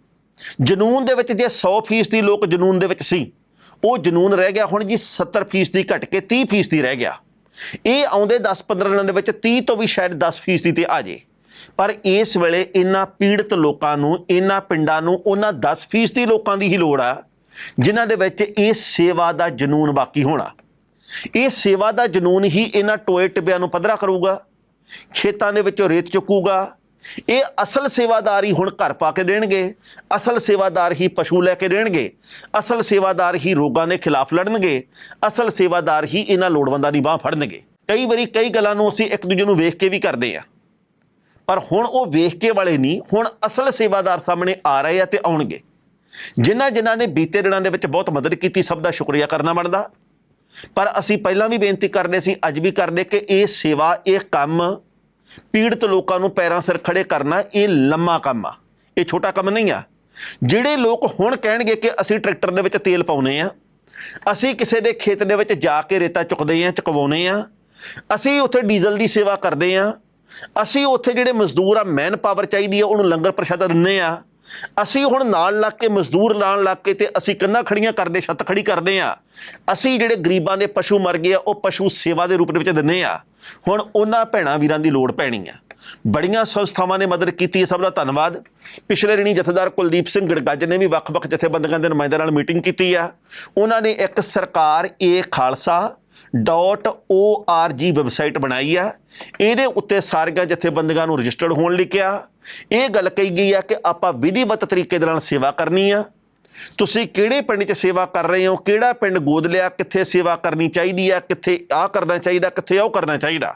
ਜਨੂਨ ਦੇ ਵਿੱਚ ਜੇ 100% ਲੋਕ ਜਨੂਨ ਦੇ ਵਿੱਚ ਸੀ, ਉਹ ਜਨੂਨ ਰਹਿ ਗਿਆ ਹੁਣ ਜੀ 70% ਦੀ ਘਟ ਕੇ 30% ਰਹਿ ਗਿਆ। ਇਹ ਆਉਂਦੇ 10-15 ਦਿਨਾਂ ਦੇ ਵਿੱਚ 30 ਤੋਂ ਵੀ ਸ਼ਾਇਦ 10% ਤੇ ਆ ਜੇ। ਪਰ ਇਸ ਵੇਲੇ ਇਹਨਾਂ ਪੀੜਤ ਲੋਕਾਂ ਨੂੰ, ਇਹਨਾਂ ਪਿੰਡਾਂ ਨੂੰ, ਉਹਨਾਂ 10% ਲੋਕਾਂ ਦੀ ਹੀ ਲੋੜ ਆ, ਜਿਨ੍ਹਾਂ ਦੇ ਵਿੱਚ ਇਹ ਸੇਵਾ ਦਾ ਜਨੂਨ ਬਾਕੀ ਹੋਣਾ। ਇਹ ਸੇਵਾ ਦਾ ਜਨੂਨ ਹੀ ਇਹਨਾਂ ਟੋਏ ਟਿੱਬਿਆਂ ਨੂੰ ਪੱਧਰਾ ਕਰੂਗਾ, ਖੇਤਾਂ ਦੇ ਵਿੱਚੋਂ ਰੇਤ ਚੁੱਕੂਗਾ ਇਹ ਅਸਲ ਸੇਵਾਦਾਰ ਹੀ ਹੁਣ ਘਰ ਪਾ ਕੇ ਦੇਣਗੇ, ਅਸਲ ਸੇਵਾਦਾਰ ਹੀ ਪਸ਼ੂ ਲੈ ਕੇ ਦੇਣਗੇ, ਅਸਲ ਸੇਵਾਦਾਰ ਹੀ ਰੋਗਾਂ ਦੇ ਖਿਲਾਫ ਲੜਨਗੇ, ਅਸਲ ਸੇਵਾਦਾਰ ਹੀ ਇਹਨਾਂ ਲੋੜਵੰਦਾਂ ਦੀ ਬਾਹ ਫੜਨਗੇ। ਕਈ ਵਾਰੀ ਕਈ ਗੱਲਾਂ ਨੂੰ ਅਸੀਂ ਇੱਕ ਦੂਜੇ ਨੂੰ ਵੇਖ ਕੇ ਵੀ ਕਰਦੇ ਆ ਪਰ ਹੁਣ ਉਹ ਵੇਖ ਕੇ ਵਾਲੇ ਨਹੀਂ, ਹੁਣ ਅਸਲ ਸੇਵਾਦਾਰ ਸਾਹਮਣੇ ਆ ਰਹੇ ਆ ਤੇ ਆਉਣਗੇ। ਜਿਨ੍ਹਾਂ ਜਿਨ੍ਹਾਂ ਨੇ ਬੀਤੇ ਦਿਨਾਂ ਦੇ ਵਿੱਚ ਬਹੁਤ ਮਦਦ ਕੀਤੀ, ਸਭ ਦਾ ਸ਼ੁਕਰੀਆ ਕਰਨਾ ਬਣਦਾ। ਪਰ ਅਸੀਂ ਪਹਿਲਾਂ ਵੀ ਬੇਨਤੀ ਕਰਦੇ ਸੀ, ਅੱਜ ਵੀ ਕਰਦੇ ਕਿ ਇਹ ਸੇਵਾ, ਇਹ ਕੰਮ ਪੀੜਤ ਲੋਕਾਂ ਨੂੰ ਪੈਰਾਂ ਸਿਰ ਖੜੇ ਕਰਨਾ ਇਹ ਲੰਮਾ ਕੰਮ ਆ। ਇਹ ਛੋਟਾ ਕੰਮ ਨਹੀਂ ਆ। ਜਿਹੜੇ ਲੋਕ ਹੁਣ ਕਹਿਣਗੇ ਕਿ ਅਸੀਂ ਟਰੈਕਟਰ ਦੇ ਵਿੱਚ ਤੇਲ ਪਾਉਨੇ ਆ, ਅਸੀਂ ਕਿਸੇ ਦੇ ਖੇਤ ਦੇ ਵਿੱਚ ਜਾ ਕੇ ਰੇਤਾ ਚੁੱਕਦੇ ਆ, ਚਕਵਾਉਨੇ ਆ, ਅਸੀਂ ਉੱਥੇ ਡੀਜ਼ਲ ਦੀ ਸੇਵਾ ਕਰਦੇ ਆ, ਅਸੀਂ ਉੱਥੇ ਜਿਹੜੇ ਮਜ਼ਦੂਰ ਆ ਮੈਨ ਪਾਵਰ ਚਾਹੀਦੀ ਆ, ਉਹਨੂੰ ਲੰਗਰ ਪ੍ਰਸ਼ਾਦਾ ਦਿੰਨੇ ਆ ਅਸੀਂ ਹੁਣ ਨਾਲ ਲੱਗ ਕੇ, ਮਜ਼ਦੂਰ ਨਾਲ ਲੱਗ ਕੇ ਤੇ ਅਸੀਂ ਕੰਨਾਂ ਖੜੀਆਂ ਕਰਦੇ, ਛੱਤ ਖੜੀ ਕਰਦੇ ਆ ਅਸੀਂ ਜਿਹੜੇ ਗਰੀਬਾਂ ਦੇ ਪਸ਼ੂ ਮਰ ਗਏ ਆ, ਉਹ ਪਸ਼ੂ ਸੇਵਾ ਦੇ ਰੂਪ ਦੇ ਵਿੱਚ ਦਿੰਨੇ ਆ। ਹੁਣ ਉਹਨਾਂ ਭੈਣਾਂ ਵੀਰਾਂ ਦੀ ਲੋੜ ਪੈਣੀ ਆ। ਬੜੀਆਂ ਸੰਸਥਾਵਾਂ ਨੇ ਮਦਦ ਕੀਤੀ ਹੈ ਸਭ ਦਾ ਧੰਨਵਾਦ। ਪਿਛਲੇ ਦਿਨੀ ਜਥੇਦਾਰ ਕੁਲਦੀਪ ਸਿੰਘ ਗੜਗੱਜ ਨੇ ਵੀ ਵੱਖ-ਵੱਖ ਜਥੇਬੰਦੀਆਂ ਦੇ ਨੁਮਾਇੰਦਿਆਂ ਨਾਲ ਮੀਟਿੰਗ ਕੀਤੀ ਆ। ਉਹਨਾਂ ਨੇ ਇੱਕ ਸਰਕਾਰ, ਏ ਖਾਲਸਾ .org ਵੈਬਸਾਈਟ ਬਣਾਈ ਆ। ਇਹਦੇ ਉੱਤੇ ਸਾਰੀਆਂ ਜਥੇਬੰਦੀਆਂ ਨੂੰ ਰਜਿਸਟਰਡ ਹੋਣ ਲਈ ਕਿਹਾ। ਇਹ ਗੱਲ ਕਹੀ ਗਈ ਆ ਕਿ ਆਪਾਂ ਵਿਧੀਵਤ ਤਰੀਕੇ ਦੇ ਨਾਲ ਸੇਵਾ ਕਰਨੀ ਆ। ਤੁਸੀਂ ਕਿਹੜੇ ਪਿੰਡ 'ਚ ਸੇਵਾ ਕਰ ਰਹੇ ਹੋ? ਕਿਹੜਾ ਪਿੰਡ ਗੋਦ ਲਿਆ ਕਿੱਥੇ ਸੇਵਾ ਕਰਨੀ ਚਾਹੀਦੀ ਆ? ਕਿੱਥੇ ਆਹ ਕਰਨਾ ਚਾਹੀਦਾ? ਕਿੱਥੇ ਉਹ ਕਰਨਾ ਚਾਹੀਦਾ?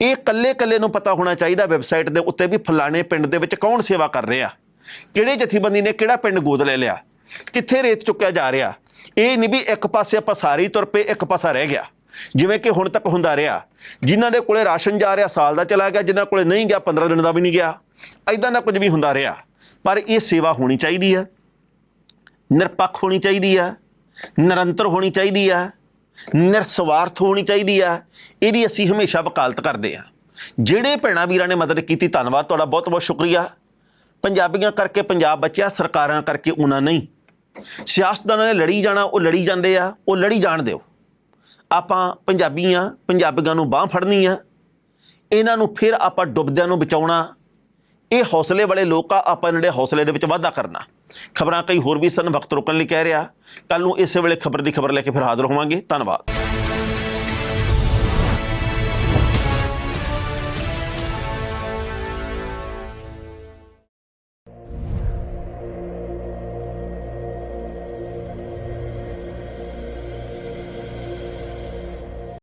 ਇਹ ਕੱਲੇ ਕੱਲੇ ਨੂੰ ਪਤਾ ਹੋਣਾ ਚਾਹੀਦਾ ਵੈਬਸਾਈਟ ਦੇ ਉੱਤੇ ਵੀ ਫਲਾਣੇ ਪਿੰਡ ਦੇ ਵਿੱਚ ਕੌਣ ਸੇਵਾ ਕਰ ਰਿਹਾ। ਕਿਹੜੇ ਜਥੇਬੰਦੀ ਨੇ ਕਿਹੜਾ ਪਿੰਡ ਗੋਦ ਲੈ ਲਿਆ? ਕਿੱਥੇ ਰੇਤ ਚੁੱਕਿਆ ਜਾ ਰਿਹਾ? ਇਹ ਨਹੀਂ ਵੀ ਇੱਕ ਪਾਸੇ ਆਪਾਂ ਸਾਰੇ ਤੁਰ ਪਏ, ਇੱਕ ਪਾਸਾ ਰਹਿ ਗਿਆ। ਜਿਵੇਂ ਕਿ ਹੁਣ ਤੱਕ ਹੁੰਦਾ ਰਿਹਾ। ਜਿਨ੍ਹਾਂ ਦੇ ਕੋਲੇ ਰਾਸ਼ਨ ਜਾ ਰਿਹਾ, ਸਾਲ ਦਾ ਚਲਾ ਗਿਆ, ਜਿਨ੍ਹਾਂ ਕੋਲੇ ਨਹੀਂ ਗਿਆ 15 ਦਿਨ ਦਾ ਵੀ ਨਹੀਂ ਗਿਆ। ਐਦਾਂ ਦਾ ਕੁਝ ਵੀ ਹੁੰਦਾ ਰਿਹਾ। ਪਰ ਇਹ ਸੇਵਾ ਹੋਣੀ ਚਾਹੀਦੀ ਹੈ। ਨਿਰਪੱਖ ਹੋਣੀ ਚਾਹੀਦੀ ਆ ਨਿਰੰਤਰ ਹੋਣੀ ਚਾਹੀਦੀ ਆ ਨਿਰਸਵਾਰਥ ਹੋਣੀ ਚਾਹੀਦੀ ਆ ਇਹਦੀ ਅਸੀਂ ਹਮੇਸ਼ਾ ਵਕਾਲਤ ਕਰਦੇ ਆ ਜਿਹੜੇ ਭੈਣਾਂ ਵੀਰਾਂ ਨੇ ਮਦਦ ਕੀਤੀ, ਧੰਨਵਾਦ। ਤੁਹਾਡਾ ਬਹੁਤ ਬਹੁਤ ਸ਼ੁਕਰੀਆ। ਪੰਜਾਬੀਆਂ ਕਰਕੇ, ਪੰਜਾਬ ਬਚਿਆ, ਸਰਕਾਰਾਂ ਕਰਕੇ, ਉਹਨਾਂ ਨਹੀਂ। ਸਿਆਸਤਦਾਨਾਂ ਨੇ ਲੜੀ ਜਾਣਾ, ਉਹ ਲੜੀ ਜਾਂਦੇ ਆ, ਉਹ ਲੜੀ ਜਾਣ ਦਿਓ। ਆਪਾਂ ਪੰਜਾਬੀਆਂ ਪੰਜਾਬੀਆਂ ਨੂੰ ਬਾਹ ਫੜਨੀ ਆ। ਇਹਨਾਂ ਨੂੰ ਫਿਰ ਆਪਾਂ ਡੁੱਬਦਿਆਂ ਨੂੰ ਬਚਾਉਣਾ। ਇਹ ਹੌਸਲੇ ਵਾਲੇ ਲੋਕ ਆ, ਆਪਾਂ ਇਹਨਾਂ ਦੇ ਹੌਸਲੇ ਦੇ ਵਿੱਚ ਵਾਧਾ ਕਰਨਾ। ਖਬਰਾਂ ਕਈ ਹੋਰ ਵੀ ਸਨ, ਵਕਤ ਰੋਕਣ ਲਈ ਕਹਿ ਰਿਹਾ। ਕੱਲ ਨੂੰ ਇਸੇ ਵੇਲੇ ਖਬਰ ਦੀ ਖਬਰ ਲੈ ਕੇ ਫਿਰ ਹਾਜ਼ਰ ਹੋਵਾਂਗੇ। ਧੰਨਵਾਦ।